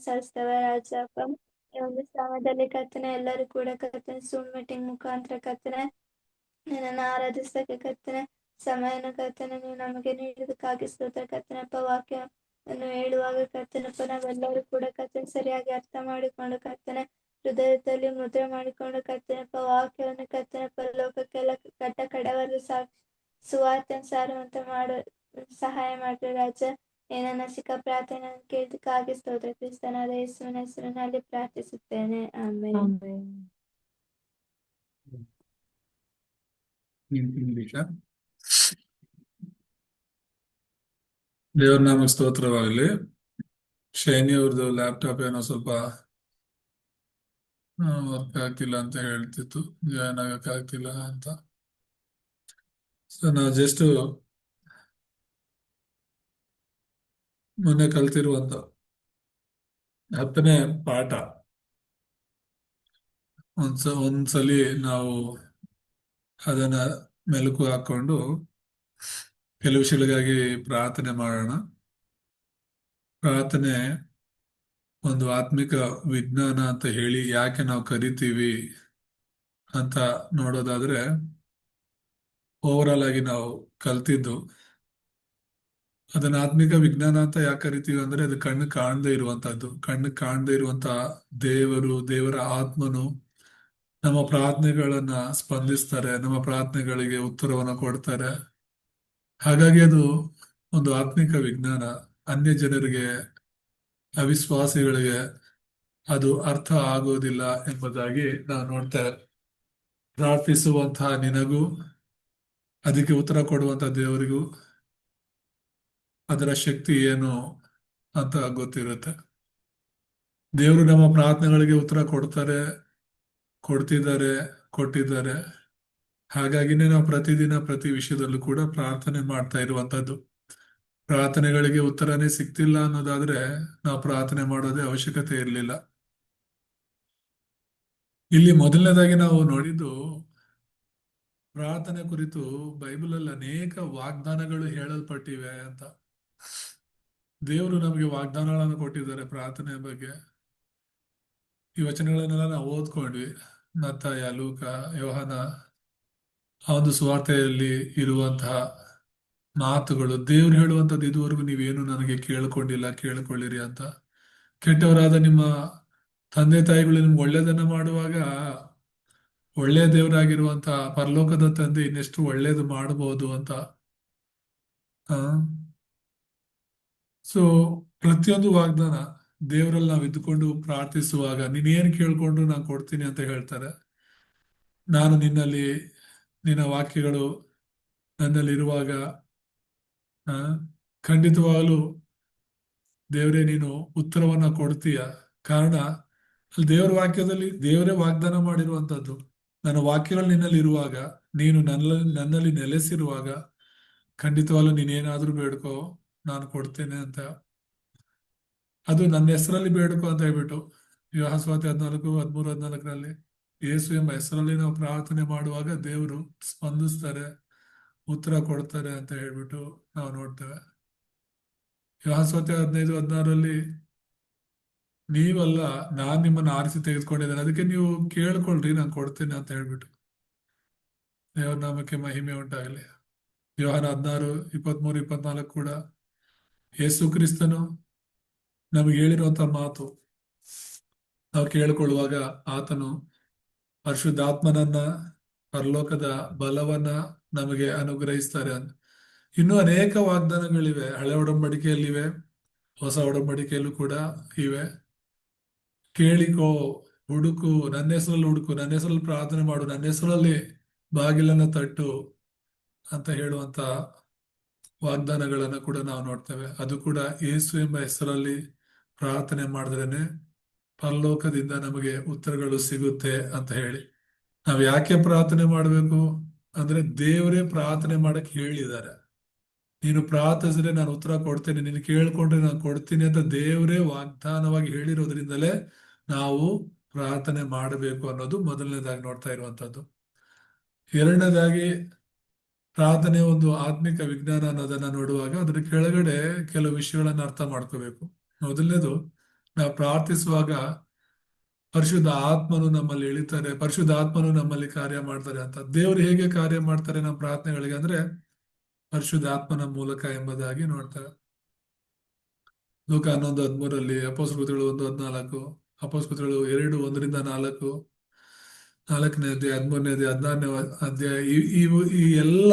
ಸಲ್ಲಿಸ್ತೇವೆ ರಾಜಪ್ಪ ಈ ಒಂದು ಕರ್ತನೆ ಎಲ್ಲರೂ ಕೂಡ ಕರ್ತನ ಸೂಮ್ ಮೀಟಿಂಗ್ ಮುಖಾಂತರ ಕರ್ತನೆ ನಿನ್ನನ್ನು ಆರಾಧಿಸಕ್ಕೆ ಕರ್ತನೆ ಸಮಯನ ಕರ್ತನೆ ನೀವು ನಮಗೆ ನೀಡೋದಕ್ಕಾಗಿ ಸ್ತೋತ್ರ. ಕರ್ತನಪ್ಪ ವಾಕ್ಯವನ್ನು ಹೇಳುವಾಗ ಕರ್ತನಪ್ಪ, ನಾವೆಲ್ಲರೂ ಕೂಡ ಕರ್ತನೆ ಸರಿಯಾಗಿ ಅರ್ಥ ಮಾಡಿಕೊಂಡು ಕರ್ತನೆ ಹೃದಯದಲ್ಲಿ ಮುದ್ರೆ ಮಾಡಿಕೊಂಡು ಕರ್ತನಪ್ಪ ವಾಕ್ಯವನ್ನು ಕರ್ತನಪ್ಪ ಲೋಕಕ್ಕೆಲ್ಲ ಕಟ್ಟ ಕಡವರು ಸಾಕ್ಷಿ ಸುವಾರ್ತೆಯನ್ನು ಸಾರುವಂತ ಮಾಡೋ ಸಹಾಯ ಮಾಡ್ರಿ ರಾಜ. ಏನನ್ನ ಸಿಕ್ಕ ಪ್ರಾರ್ಥನೆ ಕೇಳಿದಕ್ಕಾಗಿ ಸ್ತೋತ್ರ. ಕ್ರಿಸ್ತನಾದ ಯೇಸುವಿನ ಹೆಸರಿನಲ್ಲಿ ಪ್ರಾರ್ಥಿಸುತ್ತೇನೆ. ಆಮೇಲೆ ದೇವ್ರ ನಾಮ ಸ್ತೋತ್ರವಾಗಲಿ. ಶೈನಿ ಅವ್ರದ್ದು ಲ್ಯಾಪ್ಟಾಪ್ ಏನೋ ಸ್ವಲ್ಪ ವರ್ಕ್ ಆಗ್ತಿಲ್ಲ ಅಂತ ಹೇಳ್ತಿತ್ತು. ಜಾಯ್ನ್ ಆಗಕ್ ಆಗ್ತಿಲ್ಲ ಅಂತ. ಸೊ ನಾವು ಜಸ್ಟ್ ಮೊನ್ನೆ ಕಲ್ತಿರುವಂತ ಹತ್ತನೇ ಪಾಠ. ಒಂದ್ಸ, ಒಂದ್ಸಲಿ ನಾವು ಅದನ್ನ ಮೆಲುಕು ಹಾಕೊಂಡು ಕೆಲವು ವಿಷಯಗಳಿಗಾಗಿ ಪ್ರಾರ್ಥನೆ ಮಾಡೋಣ. ಪ್ರಾರ್ಥನೆ ಒಂದು ಆತ್ಮಿಕ ವಿಜ್ಞಾನ ಅಂತ ಹೇಳಿ ಯಾಕೆ ನಾವು ಕರಿತೀವಿ ಅಂತ ನೋಡೋದಾದ್ರೆ ಓವರಾಲ್ ಆಗಿ ನಾವು ಕಲ್ತಿದ್ದು ಅದನ್ನ ಆತ್ಮಿಕ ವಿಜ್ಞಾನ ಅಂತ ಯಾಕೆ ಕರಿತೀವಿ ಅಂದ್ರೆ ಅದು ಕಣ್ಣು ಕಾಣದೇ ಇರುವಂತಹದ್ದು. ಕಣ್ಣು ಕಾಣದೇ ಇರುವಂತಹ ದೇವರು, ದೇವರ ಆತ್ಮನು ನಮ್ಮ ಪ್ರಾರ್ಥನೆಗಳನ್ನ ಸ್ಪಂದಿಸ್ತಾರೆ, ನಮ್ಮ ಪ್ರಾರ್ಥನೆಗಳಿಗೆ ಉತ್ತರವನ್ನ ಕೊಡ್ತಾರೆ. ಹಾಗಾಗಿ ಅದು ಒಂದು ಆತ್ಮಿಕ ವಿಜ್ಞಾನ. ಅನ್ಯ ಜನರಿಗೆ, ಅವಿಶ್ವಾಸಿಗಳಿಗೆ ಅದು ಅರ್ಥ ಆಗೋದಿಲ್ಲ ಎಂಬುದಾಗಿ ನಾವು ನೋಡ್ತೇವೆ ಪ್ರಾರ್ಥಿಸುವಂತಹ ನಿನಗೂ, ಅದಕ್ಕೆ ಉತ್ತರ ಕೊಡುವಂತ ದೇವರಿಗೂ ಅದರ ಶಕ್ತಿ ಏನು ಅಂತ ಗೊತ್ತಿರುತ್ತೆ. ದೇವರು ನಮ್ಮ ಪ್ರಾರ್ಥನೆಗಳಿಗೆ ಉತ್ತರ ಕೊಡ್ತಾರೆ, ಕೊಡ್ತಿದ್ದಾರೆ, ಕೊಟ್ಟಿದ್ದಾರೆ. ಹಾಗಾಗಿನೇ ನಾವು ಪ್ರತಿದಿನ ಪ್ರತಿ ವಿಷಯದಲ್ಲೂ ಕೂಡ ಪ್ರಾರ್ಥನೆ ಮಾಡ್ತಾ ಇರುವಂತದ್ದು ಪ್ರಾರ್ಥನೆಗಳಿಗೆ ಉತ್ತರನೇ ಸಿಗ್ತಿಲ್ಲ ಅನ್ನೋದಾದ್ರೆ ನಾವು ಪ್ರಾರ್ಥನೆ ಮಾಡೋದೇ ಅವಶ್ಯಕತೆ ಇರಲಿಲ್ಲ. ಇಲ್ಲಿ ಮೊದಲನೇದಾಗಿ ನಾವು ನೋಡಿದ್ದು ಪ್ರಾರ್ಥನೆ ಕುರಿತು ಬೈಬಲಲ್ಲಿ ಅನೇಕ ವಾಗ್ದಾನಗಳು ಹೇಳಲ್ಪಟ್ಟಿವೆ ಅಂತ. ದೇವರು ನಮಗೆ ವಾಗ್ದಾನಗಳನ್ನು ಕೊಟ್ಟಿದ್ದಾರೆ ಪ್ರಾರ್ಥನೆ ಬಗ್ಗೆ. ಈ ವಚನಗಳನ್ನೆಲ್ಲ ನಾವು ಓದ್ಕೊಂಡ್ವಿ. ಮತ್ತಾಯ, ಲೂಕ, ಯೋಹನ ಆ ಒಂದು ಸುವಾರ್ತೆಯಲ್ಲಿ ಇರುವಂತಹ ಮಾತುಗಳು. ದೇವ್ರು ಹೇಳುವಂತದ್ದು ಇದುವರೆಗೂ ನೀವೇನು ನನಗೆ ಕೇಳ್ಕೊಂಡಿಲ್ಲ, ಕೇಳ್ಕೊಳ್ಳಿರಿ ಅಂತ. ಕೆಟ್ಟವರಾದ ನಿಮ್ಮ ತಂದೆ ತಾಯಿಗಳು ನಿಮ್ಗೆ ಒಳ್ಳೇದನ್ನ ಮಾಡುವಾಗ ಒಳ್ಳೆಯ ದೇವರಾಗಿರುವಂತಹ ಪರಲೋಕದ ತಂದೆ ಇನ್ನೆಷ್ಟು ಒಳ್ಳೇದು ಮಾಡಬಹುದು ಅಂತ. ಸೊ ಪ್ರತಿಯೊಂದು ವಾಗ್ದಾನ ದೇವರಲ್ಲಿ ನಾವು ಇದ್ದುಕೊಂಡು ಪ್ರಾರ್ಥಿಸುವಾಗ ನೀನೇನು ಕೇಳ್ಕೊಂಡು ನಾನು ಕೊಡ್ತೀನಿ ಅಂತ ಹೇಳ್ತಾರೆ. ನಾನು ನಿನ್ನಲ್ಲಿ, ನಿನ್ನ ವಾಕ್ಯಗಳು ನನ್ನಲ್ಲಿ ಇರುವಾಗ, ಆ, ಖಂಡಿತವಾಗಲೂ ದೇವರೇ ನೀನು ಉತ್ತರವನ್ನ ಕೊಡ್ತೀಯ. ಕಾರಣ, ಅಲ್ಲಿ ದೇವರ ವಾಕ್ಯದಲ್ಲಿ, ದೇವರೇ ವಾಗ್ದಾನ ಮಾಡಿರುವಂತದ್ದು, ನನ್ನ ವಾಕ್ಯಗಳು ನಿನ್ನಲ್ಲಿ ಇರುವಾಗ, ನೀನು ನನ್ನಲ್ಲಿ ನನ್ನಲ್ಲಿ ನೆಲೆಸಿರುವಾಗ ಖಂಡಿತವಾಗ್ಲೂ ನೀನೇನಾದ್ರೂ ಬೇಡ್ಕೋ ನಾನು ಕೊಡ್ತೇನೆ ಅಂತ. ಅದು ನನ್ನ ಹೆಸರಲ್ಲಿ ಬೇಡಕು ಅಂತ ಹೇಳ್ಬಿಟ್ಟು, ವಿವಾಹ ಸ್ವಾತಿ ಹದಿನಾಲ್ಕು, ಹದಿಮೂರು, ಹದಿನಾಲ್ಕರಲ್ಲಿ ಯೇಸು ಎಂಬ ಹೆಸರಲ್ಲಿ ನಾವು ಪ್ರಾರ್ಥನೆ ಮಾಡುವಾಗ ದೇವರು ಸ್ಪಂದಿಸ್ತಾರೆ, ಉತ್ತರ ಕೊಡ್ತಾರೆ ಅಂತ ಹೇಳ್ಬಿಟ್ಟು ನಾವು ನೋಡ್ತೇವೆ. ವಿವಾಹ ಸ್ವಾತಿ ಹದಿನೈದು, ಹದಿನಾರರಲ್ಲಿ ನೀವಲ್ಲ, ನಾನ್ ನಿಮ್ಮನ್ನ ಆರಿಸಿ ತೆಗೆದುಕೊಂಡಿದ್ದೇನೆ, ಅದಕ್ಕೆ ನೀವು ಕೇಳ್ಕೊಳ್ರಿ, ನಾನು ಕೊಡ್ತೇನೆ ಅಂತ ಹೇಳ್ಬಿಟ್ಟು. ದೇವರ ನಾಮಕ್ಕೆ ಮಹಿಮೆ ಉಂಟಾಗಲಿ. ವಿವಾಹ ಹದಿನಾರು, ಇಪ್ಪತ್ಮೂರು, ಇಪ್ಪತ್ನಾಲ್ಕು ಕೂಡ ಯೇಸು ಕ್ರಿಸ್ತನು ನಮಗೆ ಹೇಳಿರುವಂತ ಮಾತು. ನಾವು ಕೇಳಿಕೊಳ್ಳುವಾಗ ಆತನು ಪರಿಶುದ್ಧಾತ್ಮನನ್ನ, ಪರಲೋಕದ ಬಲವನ್ನ ನಮಗೆ ಅನುಗ್ರಹಿಸ್ತಾರೆ ಅಂತ. ಇನ್ನೂ ಅನೇಕ ವಾಗ್ದಾನಗಳಿವೆ. ಹಳೆ ಒಡಂಬಡಿಕೆಯಲ್ಲಿವೆ, ಹೊಸ ಒಡಂಬಡಿಕೆಯಲ್ಲೂ ಕೂಡ ಇವೆ. ಕೇಳಿಕೋ, ಹುಡುಕು, ನನ್ನ ಹೆಸರಲ್ಲಿ ಹುಡುಕು, ನನ್ನ ಹೆಸರಲ್ಲಿ ಪ್ರಾರ್ಥನೆ ಮಾಡು, ನನ್ನ ಹೆಸರಲ್ಲಿ ಬಾಗಿಲನ್ನ ತಟ್ಟು ಅಂತ ಹೇಳುವಂತ ವಾಗ್ದಾನಗಳನ್ನ ಕೂಡ ನಾವು ನೋಡ್ತೇವೆ. ಅದು ಕೂಡ ಯೇಸು ಎಂಬ ಹೆಸರಲ್ಲಿ ಪ್ರಾರ್ಥನೆ ಮಾಡಿದ್ರೇನೆ ಪರಲೋಕದಿಂದ ನಮಗೆ ಉತ್ತರಗಳು ಸಿಗುತ್ತೆ ಅಂತ ಹೇಳಿ. ನಾವು ಯಾಕೆ ಪ್ರಾರ್ಥನೆ ಮಾಡಬೇಕು? ಅಂದ್ರೆ ದೇವರೇ ಪ್ರಾರ್ಥನೆ ಮಾಡಕ್ಕೆ ಹೇಳಿದ್ದಾರೆ. ನೀನು ಪ್ರಾರ್ಥಿಸಿದ್ರೆ ನಾನು ಉತ್ತರ ಕೊಡ್ತೇನೆ, ನೀನು ಕೇಳ್ಕೊಂಡ್ರೆ ನಾನು ಕೊಡ್ತೀನಿ ಅಂತ ದೇವರೇ ವಾಗ್ದಾನವಾಗಿ ಹೇಳಿರೋದ್ರಿಂದಲೇ ನಾವು ಪ್ರಾರ್ಥನೆ ಮಾಡಬೇಕು ಅನ್ನೋದು ಮೊದಲನೇದಾಗಿ ನೋಡ್ತಾ ಇರುವಂತದ್ದು ಎರಡನೇದಾಗಿ ಪ್ರಾರ್ಥನೆ ಒಂದು ಆತ್ಮಿಕ ವಿಜ್ಞಾನ ಅನ್ನೋದನ್ನ ನೋಡುವಾಗ ಅದರ ಕೆಳಗಡೆ ಕೆಲವು ವಿಷಯಗಳನ್ನ ಅರ್ಥ ಮಾಡ್ಕೋಬೇಕು. ಮೊದಲನೇದು, ನಾವು ಪ್ರಾರ್ಥಿಸುವಾಗ ಪರಿಶುದ್ಧ ಆತ್ಮನು ನಮ್ಮಲ್ಲಿ ಇಳಿತಾರೆ, ಪರಿಶುದ್ಧ ಆತ್ಮನು ನಮ್ಮಲ್ಲಿ ಕಾರ್ಯ ಮಾಡ್ತಾರೆ ಅಂತ. ದೇವರು ಹೇಗೆ ಕಾರ್ಯ ಮಾಡ್ತಾರೆ ನಮ್ಮ ಪ್ರಾರ್ಥನೆಗಳಿಗೆ ಅಂದ್ರೆ ಪರಿಶುದ್ಧ ಆತ್ಮನ ಮೂಲಕ ಎಂಬುದಾಗಿ ನೋಡ್ತಾರೆ ಲೋಕ ಹನ್ನೊಂದು ಹದಿಮೂರಲ್ಲಿ ಅಪೋಸ್ಕೃತಿಗಳು ಒಂದು ಹದಿನಾಲ್ಕು ಅಪೋಸ್ಕೃತಿಗಳು ಎರಡು ಒಂದರಿಂದ ನಾಲ್ಕು ನಾಲ್ಕನೇ ಅಧ್ಯಾಯ ಹದಿಮೂರನೇ ಹದಿನಾರನೇ ಅಧ್ಯಾಯ, ಈ- ಇವು ಈ ಎಲ್ಲ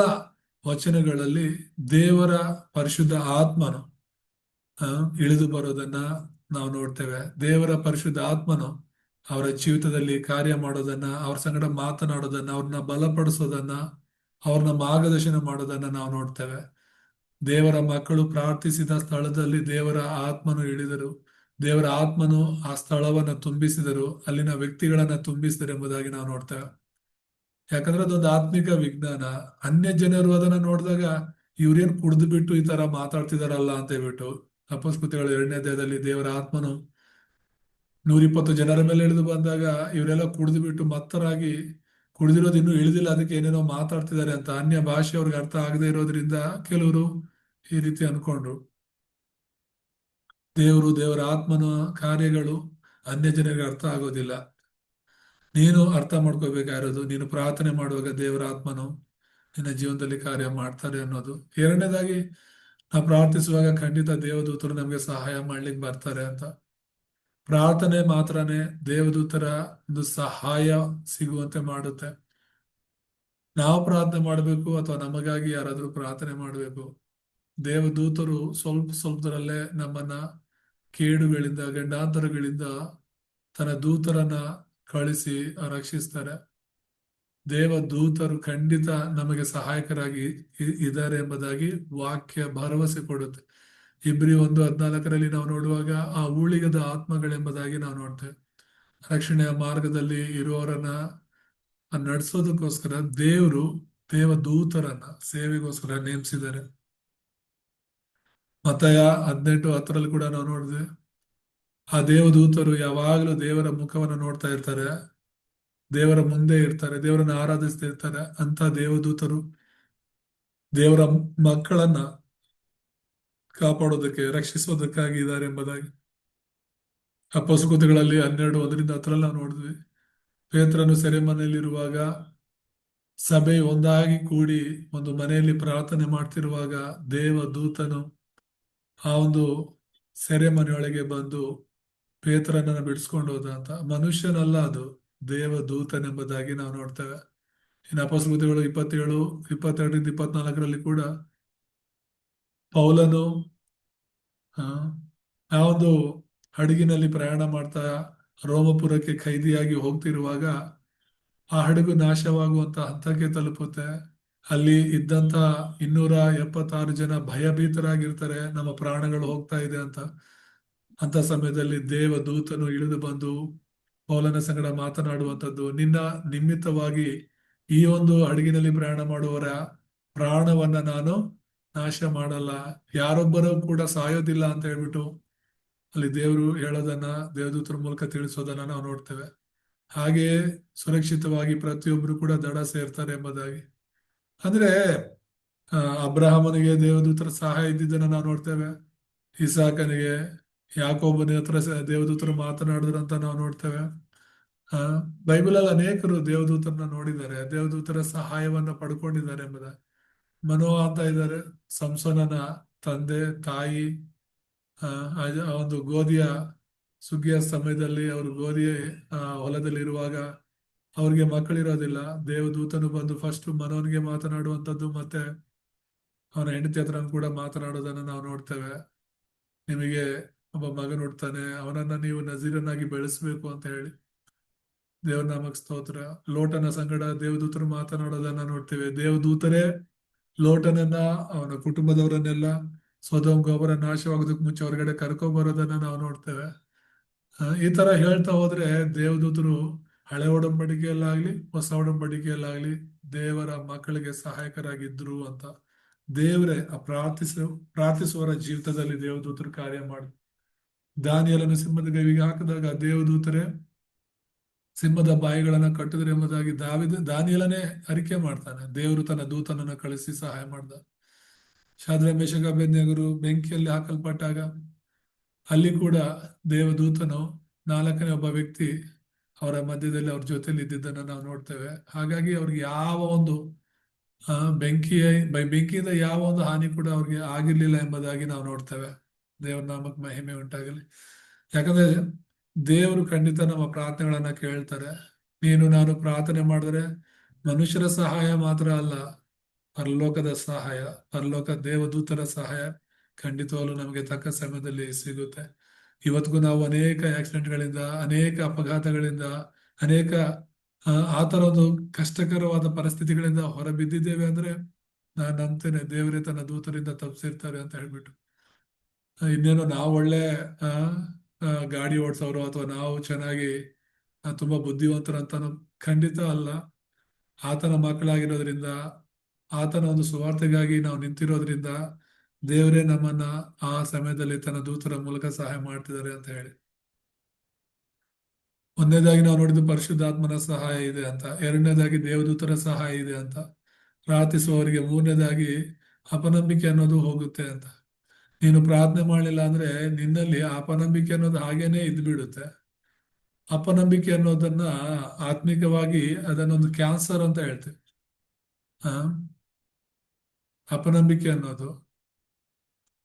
ವಚನಗಳಲ್ಲಿ ದೇವರ ಪರಿಶುದ್ಧ ಆತ್ಮನು ಇಳಿದು ಬರೋದನ್ನ ನಾವು ನೋಡ್ತೇವೆ. ದೇವರ ಪರಿಶುದ್ಧ ಆತ್ಮನು ಅವರ ಜೀವಿತದಲ್ಲಿ ಕಾರ್ಯ ಮಾಡೋದನ್ನ, ಅವ್ರ ಸಂಗಡ ಮಾತನಾಡೋದನ್ನ, ಅವ್ರನ್ನ ಬಲಪಡಿಸೋದನ್ನ, ಅವ್ರನ್ನ ಮಾರ್ಗದರ್ಶನ ಮಾಡೋದನ್ನ ನಾವು ನೋಡ್ತೇವೆ. ದೇವರ ಮಕ್ಕಳು ಪ್ರಾರ್ಥಿಸಿದ ಸ್ಥಳದಲ್ಲಿ ದೇವರ ಆತ್ಮನು ಇಳಿದರು. ದೇವರ ಆತ್ಮನು ಆ ಸ್ಥಳವನ್ನು ತುಂಬಿಸಿದರು, ಅಲ್ಲಿನ ವ್ಯಕ್ತಿಗಳನ್ನ ತುಂಬಿಸಿದರು ಎಂಬುದಾಗಿ ನಾವು ನೋಡ್ತೇವೆ. ಯಾಕಂದ್ರೆ ಅದೊಂದು ಆತ್ಮಿಕ ವಿಜ್ಞಾನ. ಅನ್ಯ ಜನರು ಅದನ್ನ ನೋಡಿದಾಗ ಇವ್ರೇನ್ ಕುಡಿದು ಬಿಟ್ಟು ಈ ತರ ಮಾತಾಡ್ತಿದಾರಲ್ಲ ಅಂತ ಹೇಳ್ಬಿಟ್ಟು ಅಪಸ್ಕೃತಿಗಳು ಎರಡನೇ ದೇಹದಲ್ಲಿ ದೇವರ ಆತ್ಮನು ನೂರಿಪ್ಪತ್ತು ಜನರ ಮೇಲೆ ಇಳಿದು ಬಂದಾಗ ಇವರೆಲ್ಲ ಕುಡಿದು ಬಿಟ್ಟು ಮತ್ತರಾಗಿ ಕುಡಿದಿರೋದು ಇನ್ನೂ ಇಳಿದಿಲ್ಲ, ಅದಕ್ಕೆ ಏನೇನೋ ಮಾತಾಡ್ತಿದ್ದಾರೆ ಅಂತ ಅನ್ಯ ಭಾಷೆ ಅವ್ರಿಗೆ ಅರ್ಥ ಆಗದೆ ಇರೋದ್ರಿಂದ ಕೆಲವರು ಈ ರೀತಿ ಅನ್ಕೊಂಡ್ರು ದೇವರು ದೇವರ ಆತ್ಮನ ಕಾರ್ಯಗಳು ಅನ್ಯ ಜನರಿಗೆ ಅರ್ಥ ಆಗೋದಿಲ್ಲ. ನೀನು ಅರ್ಥ ಮಾಡ್ಕೋಬೇಕಾಗಿರೋದು ನೀನು ಪ್ರಾರ್ಥನೆ ಮಾಡುವಾಗ ದೇವರ ಆತ್ಮನು ನಿನ್ನ ಜೀವನದಲ್ಲಿ ಕಾರ್ಯ ಮಾಡ್ತಾರೆ ಅನ್ನೋದು. ಎರಡನೇದಾಗಿ, ನಾವು ಪ್ರಾರ್ಥಿಸುವಾಗ ಖಂಡಿತ ದೇವದೂತರು ನಮಗೆ ಸಹಾಯ ಮಾಡ್ಲಿಕ್ಕೆ ಬರ್ತಾರೆ ಅಂತ. ಪ್ರಾರ್ಥನೆ ಮಾತ್ರನೇ ದೇವದೂತರ ಒಂದು ಸಹಾಯ ಸಿಗುವಂತೆ ಮಾಡುತ್ತೆ. ನಾವು ಪ್ರಾರ್ಥನೆ ಮಾಡಬೇಕು ಅಥವಾ ನಮಗಾಗಿ ಯಾರಾದ್ರೂ ಪ್ರಾರ್ಥನೆ ಮಾಡಬೇಕು? ದೇವದೂತರು ಸ್ವಲ್ಪ ಸ್ವಲ್ಪದರಲ್ಲೇ ನಮ್ಮನ್ನ ಕೇಡುಗಳಿಂದ, ಗಂಡಾಂತರಗಳಿಂದ ತನ್ನ ದೂತರನ್ನ ಕಳಿಸಿ ರಕ್ಷಿಸ್ತಾರೆ. ದೇವದೂತರು ಖಂಡಿತ ನಮಗೆ ಸಹಾಯಕರಾಗಿ ಇದ್ದಾರೆ ಎಂಬುದಾಗಿ ವಾಕ್ಯ ಭರವಸೆ ಕೊಡುತ್ತೆ. ಇಬ್ರಿ ಒಂದು ಹದಿನಾಲ್ಕರಲ್ಲಿ ನಾವು ನೋಡುವಾಗ ಆ ಊಳಿಗದ ಆತ್ಮಗಳೆಂಬುದಾಗಿ ನಾವು ನೋಡ್ತೇವೆ. ರಕ್ಷಣೆಯ ಮಾರ್ಗದಲ್ಲಿ ಇರುವವರನ್ನ ನಡೆಸೋದಕ್ಕೋಸ್ಕರ ದೇವರು ದೇವದೂತರನ್ನ ಸೇವೆಗೋಸ್ಕರ ನೇಮಿಸಿದ್ದಾರೆ. ಮತ್ತಾಯ ಹದಿನೆಂಟು ಹತ್ತರಲ್ಲಿ ಕೂಡ ನಾವು ನೋಡಿದ್ವಿ. ಆ ದೇವದೂತರು ಯಾವಾಗಲೂ ದೇವರ ಮುಖವನ್ನು ನೋಡ್ತಾ ಇರ್ತಾರೆ. ದೇವರ ಮುಂದೆ ಇರ್ತಾರೆ, ದೇವರನ್ನ ಆರಾಧಿಸ್ತಾ ಇರ್ತಾರೆ ಅಂತ ದೇವದೂತರು ದೇವರ ಮಕ್ಕಳನ್ನ ಕಾಪಾಡೋದಕ್ಕೆ, ರಕ್ಷಿಸೋದಕ್ಕಾಗಿ ಇದ್ದಾರೆ ಎಂಬುದಾಗಿ. ಅಪಸುಕೃತಿಗಳಲ್ಲಿ ಹನ್ನೆರಡು ಒಂದರಿಂದ ಹತ್ತರಲ್ಲಿ ನಾವು ನೋಡಿದ್ವಿ. ಪೇತ್ರನು ಸೆರೆಮನೆಯಲ್ಲಿರುವಾಗ ಸಭೆ ಒಂದಾಗಿ ಕೂಡಿ ಒಂದು ಮನೆಯಲ್ಲಿ ಪ್ರಾರ್ಥನೆ ಮಾಡ್ತಿರುವಾಗ ದೇವದೂತನು ಆ ಒಂದು ಸೆರೆಮನೆಯೊಳಗೆ ಬಂದು ಪೇತ್ರನನ್ನು ಬಿಡಿಸ್ಕೊಂಡು ಹೋದ ಅಂತ. ಮನುಷ್ಯನಲ್ಲ ಅದು ದೇವ ದೂತನೆಂಬುದಾಗಿ ನಾವು ನೋಡ್ತೇವೆ. ಇನ್ನು ಅಪಸ್ಮೃತಿಗಳು ಇಪ್ಪತ್ತೇಳು, ಇಪ್ಪತ್ತೆರಡರಿಂದ ಇಪ್ಪತ್ನಾಲ್ಕರಲ್ಲಿ ಕೂಡ ಪೌಲನು, ಆ ಒಂದು ಹಡಗಿನಲ್ಲಿ ಪ್ರಯಾಣ ಮಾಡ್ತಾ ರೋಮಪುರಕ್ಕೆ ಖೈದಿಯಾಗಿ ಹೋಗ್ತಿರುವಾಗ ಆ ಹಡಗು ನಾಶವಾಗುವಂತ ಹಂತಕ್ಕೆ ತಲುಪುತ್ತೆ. ಅಲ್ಲಿ ಇದ್ದಂತ ಇನ್ನೂರ ಎಪ್ಪತ್ತಾರು ಜನ ಭಯಭೀತರಾಗಿರ್ತಾರೆ, ನಮ್ಮ ಪ್ರಾಣಗಳು ಹೋಗ್ತಾ ಇದೆ ಅಂತ. ಅಂತ ಸಮಯದಲ್ಲಿ ದೇವ ದೂತನು ಇಳಿದು ಬಂದು ಪೌಲನ ಸಂಗಡ ಮಾತನಾಡುವಂಥದ್ದು, ನಿನ್ನ ನಿಮಿತ್ತವಾಗಿ ಈ ಒಂದು ಹಡಗಿನಲ್ಲಿ ಪ್ರಯಾಣ ಮಾಡುವವರ ಪ್ರಾಣವನ್ನ ನಾನು ನಾಶ ಮಾಡಲ್ಲ, ಯಾರೊಬ್ಬರೂ ಕೂಡ ಸಾಯೋದಿಲ್ಲ ಅಂತ ಹೇಳ್ಬಿಟ್ಟು ಅಲ್ಲಿ ದೇವರು ಹೇಳೋದನ್ನ, ದೇವದೂತರ ಮೂಲಕ ತಿಳಿಸೋದನ್ನ ನಾವು ನೋಡ್ತೇವೆ. ಹಾಗೆಯೇ ಸುರಕ್ಷಿತವಾಗಿ ಪ್ರತಿಯೊಬ್ಬರು ಕೂಡ ದಡ ಸೇರ್ತಾರೆ ಎಂಬುದಾಗಿ. ಅಂದ್ರೆ ಅಬ್ರಹಾಮನಿಗೆ ದೇವದೂತರ ಸಹಾಯ ಇದ್ದಿದ್ದನ್ನ ನಾವು ನೋಡ್ತೇವೆ. ಇಸಾಕನಿಗೆ ಯಾಕೋಬನ ಹತ್ರ ದೇವದೂತರು ಮಾತನಾಡಿದ್ರಂತ ನಾವು ನೋಡ್ತೇವೆ. ಆ, ಬೈಬಲಲ್ಲಿ ಅನೇಕರು ದೇವದೂತರನ್ನ ನೋಡಿದ್ದಾರೆ. ದೇವದೂತರ ಸಹಾಯವನ್ನ ಪಡ್ಕೊಂಡಿದ್ದಾರೆ ಎಂಬುದ. ಮನೋ ಅಂತ ಇದ್ದಾರೆ. ಸಂಸೋನನ ತಂದೆ, ತಾಯಿ, ಆ ಒಂದು ಗೋಧಿಯ ಸುಗ್ಗಿಯ ಸಮಯದಲ್ಲಿ ಅವರು ಗೋಧಿಯ ಹೊಲದಲ್ಲಿ ಇರುವಾಗ ಅವ್ರಿಗೆ ಮಕ್ಕಳಿರೋದಿಲ್ಲ. ದೇವದೂತನು ಬಂದು ಫಸ್ಟ್ ಮನೋನ್ಗೆ ಮಾತನಾಡುವಂಥದ್ದು ಮತ್ತೆ ಅವನ ಹೆಂಡತಿ ಹತ್ರ ಕೂಡ ಮಾತನಾಡೋದನ್ನ ನಾವು ನೋಡ್ತೇವೆ. ನಿಮಗೆ ಒಬ್ಬ ಮಗನ ಹುಡ್ತಾನೆ ಅವನನ್ನ ನೀವು ನಜೀರನ್ನಾಗಿ ಬೆಳೆಸಬೇಕು ಅಂತ ಹೇಳಿ. ದೇವ್ರ ನಾಮಕ್ ಸ್ತೋತ್ರ. ಲೋಟನ ಸಂಗಡ ದೇವದೂತರು ಮಾತನಾಡೋದನ್ನ ನೋಡ್ತೇವೆ. ದೇವದೂತರೇ, ಲೋಟನನ್ನ, ಅವನ ಕುಟುಂಬದವರನ್ನೆಲ್ಲ ಸ್ವದಂ ಗೋಬರ ನಾಶವಾಗೋದಕ್ಕೆ ಮುಂಚೆ ಹೊರಗಡೆ ಕರ್ಕೊಂಡ್ ಬರೋದನ್ನ ನಾವು ನೋಡ್ತೇವೆ. ಈ ತರ ಹೇಳ್ತಾ ಹೋದ್ರೆ ದೇವದೂತರು ಹಳೆ ಒಡಂಬಡಿಕೆಯಲ್ಲಾಗ್ಲಿ, ಹೊಸ ಒಡಂಬಡಿಕೆಯಲ್ಲಾಗ್ಲಿ ದೇವರ ಮಕ್ಕಳಿಗೆ ಸಹಾಯಕರಾಗಿದ್ರು ಅಂತ. ದೇವರೇ, ಆ ಪ್ರಾರ್ಥಿಸ, ಪ್ರಾರ್ಥಿಸುವವರ ಜೀವಿತದಲ್ಲಿ ದೇವದೂತರು ಕಾರ್ಯ ಮಾಡಿ ದಾನಿಯಲನ್ನು ಸಿಂಹದ ಗವಿಗೆ ಹಾಕಿದಾಗ ದೇವದೂತರೇ, ಸಿಂಹದ ಬಾಯಿಗಳನ್ನ ಕಟ್ಟಿದ್ರೆ ಎಂಬುದಾಗಿ ದಾವಿದ, ದಾನಿಯಲನೇ ಅರಿಕೆ ಮಾಡ್ತಾನೆ. ದೇವರು ತನ್ನ ದೂತನನ್ನು ಕಳಿಸಿ ಸಹಾಯ ಮಾಡ್ದ. ಶಾದ್ರ ಮೇಷಕ ಬೆನ್ನೆಗರು ಬೆಂಕಿಯಲ್ಲಿ ಹಾಕಲ್ಪಟ್ಟಾಗ ಅಲ್ಲಿ ಕೂಡ ದೇವದೂತನು ನಾಲ್ಕನೇ ಒಬ್ಬ ವ್ಯಕ್ತಿ ಅವರ ಮಧ್ಯದಲ್ಲಿ ಅವ್ರ ಜೊತೆಲಿ ಇದ್ದಿದ್ದನ್ನು ನಾವು ನೋಡ್ತೇವೆ. ಹಾಗಾಗಿ ಅವ್ರಿಗೆ ಯಾವ ಒಂದು ಬೆಂಕಿಯ ಬೈ ಬೆಂಕಿಯಿಂದ ಯಾವ ಒಂದು ಹಾನಿ ಕೂಡ ಅವ್ರಿಗೆ ಆಗಿರ್ಲಿಲ್ಲ ಎಂಬುದಾಗಿ ನಾವು ನೋಡ್ತೇವೆ. ದೇವರ ನಾಮಕ್ಕೆ ಮಹಿಮೆ ಉಂಟಾಗಲಿ. ಯಾಕಂದ್ರೆ ದೇವರು ಖಂಡಿತ ನಮ್ಮ ಪ್ರಾರ್ಥನೆಗಳನ್ನ ಕೇಳ್ತಾರೆ. ನೀನು ನಾನು ಪ್ರಾರ್ಥನೆ ಮಾಡಿದ್ರೆ ಮನುಷ್ಯರ ಸಹಾಯ ಮಾತ್ರ ಅಲ್ಲ, ಪರಲೋಕದ ಸಹಾಯ, ಪರಲೋಕ ದೇವದೂತರ ಸಹಾಯ ಖಂಡಿತವಾಗ್ಲೂ ನಮಗೆ ತಕ್ಕ ಸಮಯದಲ್ಲಿ ಸಿಗುತ್ತೆ. ಇವತ್ತಿಗೂ ನಾವು ಅನೇಕ ಆಕ್ಸಿಡೆಂಟ್ಗಳಿಂದ ಅನೇಕ ಅಪಘಾತಗಳಿಂದ ಅನೇಕ ಆ, ಥರ ಒಂದು ಕಷ್ಟಕರವಾದ ಪರಿಸ್ಥಿತಿಗಳಿಂದ ಹೊರಬಿದ್ದಿದ್ದೇವೆ ಅಂದ್ರೆ ನಾನು ಅಂತೇನೆ ದೇವರೇ ತನ್ನ ದೂತರಿಂದ ತಪ್ಪಿಸಿರ್ತಾರೆ ಅಂತ ಹೇಳ್ಬಿಟ್ಟು. ಇನ್ನೇನು ನಾವು ಒಳ್ಳೆ ಗಾಡಿ ಓಡಿಸೋರು ಅಥವಾ ನಾವು ಚೆನ್ನಾಗಿ ತುಂಬಾ ತುಂಬಾ ಬುದ್ಧಿವಂತರಂತಾನು ಖಂಡಿತ ಅಲ್ಲ. ಆತನ ಮಕ್ಕಳಾಗಿರೋದ್ರಿಂದ ಆತನ ಒಂದು ಸುವಾರ್ತೆಗಾಗಿ ನಾವು ನಿಂತಿರೋದ್ರಿಂದ ದೇವರೇ ನಮ್ಮನ್ನ ಆ ಸಮಯದಲ್ಲಿ ತನ್ನ ದೂತರ ಮೂಲಕ ಸಹಾಯ ಮಾಡ್ತಿದ್ದಾರೆ ಅಂತ ಹೇಳಿ. ಒಂದನೇದಾಗಿ ನಾವು ನೋಡಿದ್ದು ಪರಿಶುದ್ಧಾತ್ಮನ ಸಹಾಯ ಇದೆ ಅಂತ, ಎರಡನೇದಾಗಿ ದೇವದೂತರ ಸಹಾಯ ಇದೆ ಅಂತ, ಪ್ರಾರ್ಥಿಸುವವರಿಗೆ ಮೂರನೇದಾಗಿ ಅಪನಂಬಿಕೆ ಅನ್ನೋದು ಹೋಗುತ್ತೆ ಅಂತ. ನೀನು ಪ್ರಾರ್ಥನೆ ಮಾಡಲಿಲ್ಲ ಅಂದ್ರೆ ನಿನ್ನಲ್ಲಿ ಅಪನಂಬಿಕೆ ಅನ್ನೋದು ಹಾಗೇನೆ ಇದ್ ಬಿಡುತ್ತೆ. ಅಪನಂಬಿಕೆ ಅನ್ನೋದನ್ನ ಆತ್ಮಿಕವಾಗಿ ಅದನ್ನೊಂದು ಕ್ಯಾನ್ಸರ್ ಅಂತ ಹೇಳ್ತೇವೆ. ಅಪನಂಬಿಕೆ ಅನ್ನೋದು.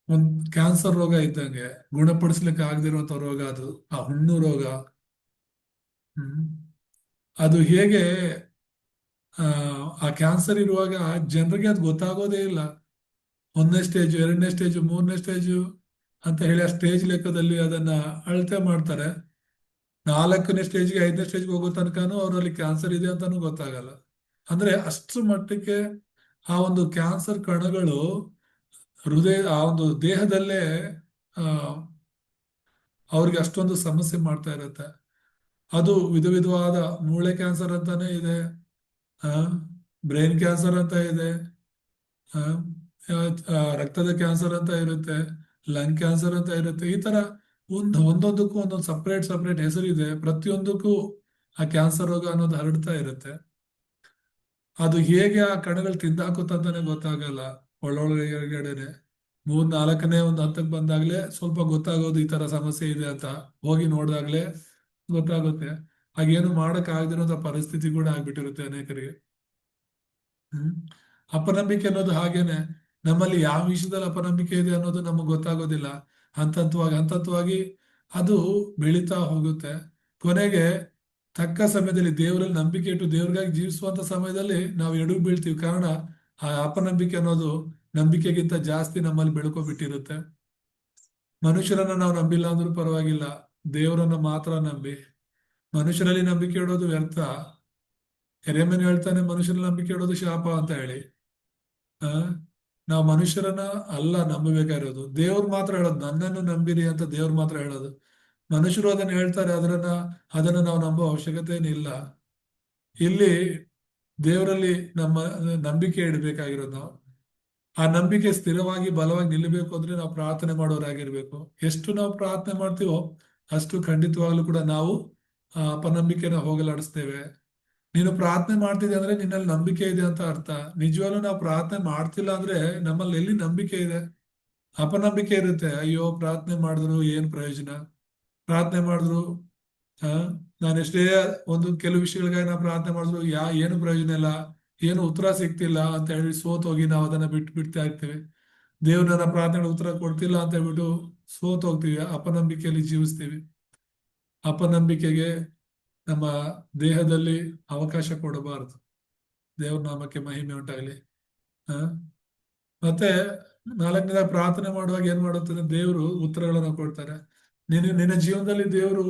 ಒಂದ್ ಕ್ಯಾನ್ಸರ್ ರೋಗ ಇದ್ದಂಗೆ, ಗುಣಪಡಿಸ್ಲಿಕ್ಕೆ ಆಗದಿರುವಂತ ರೋಗ ಅದು, ಆ ಹುಣ್ಣು ರೋಗ. ಹ್ಮ್. ಅದು ಹೇಗೆ, ಆ ಕ್ಯಾನ್ಸರ್ ಇರುವಾಗ ಜನರಿಗೆ ಅದು ಗೊತ್ತಾಗೋದೇ ಇಲ್ಲ. ಒಂದನೇ ಸ್ಟೇಜ್ ಎರಡನೇ ಸ್ಟೇಜ್ ಮೂರನೇ ಸ್ಟೇಜು ಅಂತ ಹೇಳಿ ಆ ಸ್ಟೇಜ್ ಲೆಕ್ಕದಲ್ಲಿ ಅದನ್ನ ಅಳತೆ ಮಾಡ್ತಾರೆ. ನಾಲ್ಕನೇ ಸ್ಟೇಜ್ಗೆ ಐದನೇ ಸ್ಟೇಜ್ಗೆ ಹೋಗೋ ತನಕನೂ ಅವರಲ್ಲಿ ಕ್ಯಾನ್ಸರ್ ಇದೆ ಅಂತಾನೂ ಗೊತ್ತಾಗಲ್ಲ. ಅಂದ್ರೆ ಅಷ್ಟು ಮಟ್ಟಕ್ಕೆ ಆ ಒಂದು ಕ್ಯಾನ್ಸರ್ ಕಣಗಳು ಹೃದಯ, ಆ ಒಂದು ದೇಹದಲ್ಲೇ ಅವ್ರಿಗೆ ಅಷ್ಟೊಂದು ಸಮಸ್ಯೆ ಮಾಡ್ತಾ ಇರುತ್ತೆ. ಅದು ವಿಧ ವಿಧವಾದ ಮೂಳೆ ಕ್ಯಾನ್ಸರ್ ಅಂತಾನೆ ಇದೆ ಬ್ರೈನ್ ಕ್ಯಾನ್ಸರ್ ಅಂತ ಇದೆ ರಕ್ತದ ಕ್ಯಾನ್ಸರ್ ಅಂತ ಇರುತ್ತೆ ಲಂಗ್ ಕ್ಯಾನ್ಸರ್ ಅಂತ ಇರುತ್ತೆ. ಈ ತರ ಒಂದು, ಒಂದೊಂದಕ್ಕೂ ಒಂದೊಂದು ಸಪ್ರೇಟ್ ಸಪ್ರೇಟ್ ಹೆಸರಿದೆ. ಪ್ರತಿಯೊಂದಕ್ಕೂ ಆ ಕ್ಯಾನ್ಸರ್ ರೋಗ ಅನ್ನೋದು ಹರಡ್ತಾ ಇರುತ್ತೆ. ಅದು ಹೇಗೆ ಆ ಕಣಗಳು ತಿಂದಾಕುತ್ತಂತಾನೆ ಗೊತ್ತಾಗಲ್ಲ. ಒಳ್ಳೊಳಗಡೆನೆ ಮೂರ್ ನಾಲ್ಕನೇ ಒಂದು ಹಂತಕ್ಕೆ ಬಂದಾಗ್ಲೇ ಸ್ವಲ್ಪ ಗೊತ್ತಾಗೋದು ಈ ತರ ಸಮಸ್ಯೆ ಇದೆ ಅಂತ ಹೋಗಿ ನೋಡಿದಾಗ್ಲೇ ಗೊತ್ತಾಗುತ್ತೆ. ಹಾಗೇನು ಮಾಡಕ್ ಆಗದಿರೋಂಥ ಪರಿಸ್ಥಿತಿ ಕೂಡ ಆಗ್ಬಿಟ್ಟಿರುತ್ತೆ ಅನೇಕರಿಗೆ. ಹ್ಮ್. ಅಪನಂಬಿಕೆ ಅನ್ನೋದು ಹಾಗೇನೆ. ನಮ್ಮಲ್ಲಿ ಯಾವ ವಿಷಯದಲ್ಲಿ ಅಪನಂಬಿಕೆ ಇದೆ ಅನ್ನೋದು ನಮಗೆ ಗೊತ್ತಾಗೋದಿಲ್ಲ. ಹಂತ ಹಂತವಾಗಿ ಅದು ಬೆಳೀತಾ ಹೋಗುತ್ತೆ. ಕೊನೆಗೆ ತಕ್ಕ ಸಮಯದಲ್ಲಿ ದೇವರಲ್ಲಿ ನಂಬಿಕೆ ಇಟ್ಟು ದೇವ್ರಿಗಾಗಿ ಜೀವಿಸುವಂತ ಸಮಯದಲ್ಲಿ ನಾವು ಎಡುಗ್ ಬೀಳ್ತೀವಿ. ಕಾರಣ ಆ ಅಪನಂಬಿಕೆ ಅನ್ನೋದು ನಂಬಿಕೆಗಿಂತ ಜಾಸ್ತಿ ನಮ್ಮಲ್ಲಿ ಬೆಳ್ಕೊಬಿಟ್ಟಿರುತ್ತೆ ಮನುಷ್ಯರನ್ನ ನಾವು ನಂಬಿಲ್ಲ ಅಂದ್ರೂ ಪರವಾಗಿಲ್ಲ, ದೇವರನ್ನ ಮಾತ್ರ ನಂಬಿ. ಮನುಷ್ಯರಲ್ಲಿ ನಂಬಿಕೆ ಇಡೋದು ವ್ಯರ್ಥ. ಎರೆಮನ್ ಹೇಳ್ತಾನೆ, ಮನುಷ್ಯರಲ್ಲಿ ನಂಬಿಕೆ ಇಡೋದು ಶಾಪ ಅಂತ ಹೇಳಿ. ಆ, ನಾವು ಮನುಷ್ಯರನ್ನ ಅಲ್ಲ, ನಂಬಬೇಕಾಗಿರೋದು. ದೇವ್ರು ಮಾತ್ರ ಹೇಳೋದು, ನನ್ನನ್ನು ನಂಬಿರಿ ಅಂತ ದೇವ್ರು ಮಾತ್ರ ಹೇಳೋದು. ಮನುಷ್ಯರು ಅದನ್ನ ಹೇಳ್ತಾರೆ, ಅದನ್ನ ಅದನ್ನ ನಾವು ನಂಬೋ ಅವಶ್ಯಕತೆ ಏನಿಲ್ಲ. ಇಲ್ಲಿ ದೇವರಲ್ಲಿ ನಮ್ಮ, ನಂಬಿಕೆ ಇಡಬೇಕಾಗಿರೋದು ನಾವು. ಆ ನಂಬಿಕೆ ಸ್ಥಿರವಾಗಿ, ಬಲವಾಗಿ ನಿಲ್ಲಬೇಕು ಅಂದ್ರೆ ನಾವು ಪ್ರಾರ್ಥನೆ ಮಾಡೋರಾಗಿರ್ಬೇಕು. ಎಷ್ಟು ನಾವು ಪ್ರಾರ್ಥನೆ ಮಾಡ್ತೀವೋ ಅಷ್ಟು ಖಂಡಿತವಾಗ್ಲೂ ಕೂಡ ನಾವು, ಆ, ಅಪನಂಬಿಕೆನ ಹೋಗಲಾಡಿಸ್ತೇವೆ. ನೀನು ಪ್ರಾರ್ಥನೆ ಮಾಡ್ತಿದ್ದೆ ಅಂದ್ರೆ ನಿನ್ನಲ್ಲಿ ನಂಬಿಕೆ ಇದೆ ಅಂತ ಅರ್ಥ. ನಿಜವಾಗ್ಲೂ ನಾವು ಪ್ರಾರ್ಥನೆ ಮಾಡ್ತಿಲ್ಲ ಅಂದ್ರೆ ನಮ್ಮಲ್ಲಿ ಎಲ್ಲಿ ನಂಬಿಕೆ ಇದೆ? ಅಪನಂಬಿಕೆ ಇರುತ್ತೆ. ಅಯ್ಯೋ, ಪ್ರಾರ್ಥನೆ ಮಾಡಿದ್ರು ಏನ್ ಪ್ರಯೋಜನ? ಪ್ರಾರ್ಥನೆ ಮಾಡಿದ್ರು ಆ, ನಾನು ಎಷ್ಟೇ ಒಂದು ಕೆಲವು ವಿಷಯಗಳಿಗಾಗಿ ನಾವು ಪ್ರಾರ್ಥನೆ ಮಾಡಿದ್ರು ಯಾ, ಏನು ಪ್ರಯೋಜನ ಇಲ್ಲ, ಏನು ಉತ್ತರ ಸಿಗ್ತಿಲ್ಲ ಅಂತ ಹೇಳಿ ಸೋತೋಗಿ ನಾವು ಅದನ್ನ ಬಿಟ್ಟು ಬಿಡ್ತಾ ಇರ್ತೇವೆ. ದೇವ್ರು ನನ್ನ ಉತ್ತರ ಕೊಡ್ತಿಲ್ಲ ಅಂತ ಹೇಳ್ಬಿಟ್ಟು ಸೋತ್ ಹೋಗ್ತೀವಿ ಅಪನಂಬಿಕೆಯಲ್ಲಿ ಜೀವಿಸ್ತೀವಿ. ಅಪನಂಬಿಕೆಗೆ ನಮ್ಮ ದೇಹದಲ್ಲಿ ಅವಕಾಶ ಕೊಡಬಾರದು. ದೇವ್ರ ನಾಮಕ್ಕೆ ಮಹಿಮೆ ಉಂಟಾಗಲಿ. ಹ ಮತ್ತೆ ನಾಲ್ಕನೇದ ಪ್ರಾರ್ಥನೆ ಮಾಡುವಾಗ ಏನ್ ಮಾಡುತ್ತೆ ದೇವರು ಉತ್ತರಗಳನ್ನ ಕೊಡ್ತಾರೆ. ನಿನ್ನ ನಿನ್ನ ಜೀವನದಲ್ಲಿ ದೇವರು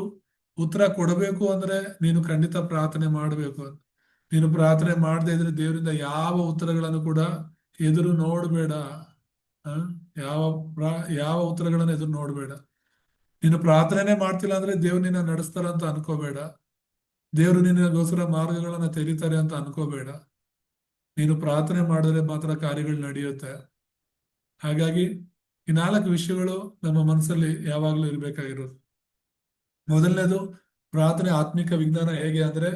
ಉತ್ತರ ಕೊಡಬೇಕು ಅಂದ್ರೆ ನೀನು ಖಂಡಿತ ಪ್ರಾರ್ಥನೆ ಮಾಡಬೇಕು ನೀನು ಪ್ರಾರ್ಥನೆ ಮಾಡದೇ ಇದ್ರೆ ದೇವರಿಂದ ಯಾವ ಉತ್ತರಗಳನ್ನು ಕೂಡ ಎದುರು ನೋಡಬೇಡ. ಯಾವ ಯಾವ ಉತ್ತರಗಳನ್ನು ಎದುರು ನೋಡಬೇಡ. ನೀನು ಪ್ರಾರ್ಥನೆ ಮಾಡ್ತಿಲ್ಲ ಅಂದ್ರೆ ದೇವ್ರು ನಿನ್ನ ನಡೆಸ್ತಾರ ಅಂತ ಅನ್ಕೋಬೇಡ. ದೇವರು ನಿನಗೋಸ್ಕರ ಮಾರ್ಗಗಳನ್ನ ತೆರೀತಾರೆ ಅಂತ ಅನ್ಕೋಬೇಡ. ನೀನು ಪ್ರಾರ್ಥನೆ ಮಾಡಿದ್ರೆ ಮಾತ್ರ ಕಾರ್ಯಗಳು ನಡೆಯುತ್ತೆ. ಹಾಗಾಗಿ ಈ ನಾಲ್ಕು ವಿಷಯಗಳು ನಮ್ಮ ಮನಸ್ಸಲ್ಲಿ ಯಾವಾಗ್ಲೂ ಇರ್ಬೇಕಾಗಿರೋದು. ಮೊದಲನೇದು ಪ್ರಾರ್ಥನೆ ಆತ್ಮಿಕ ವಿಜ್ಞಾನ ಹೇಗೆ ಅಂದ್ರೆ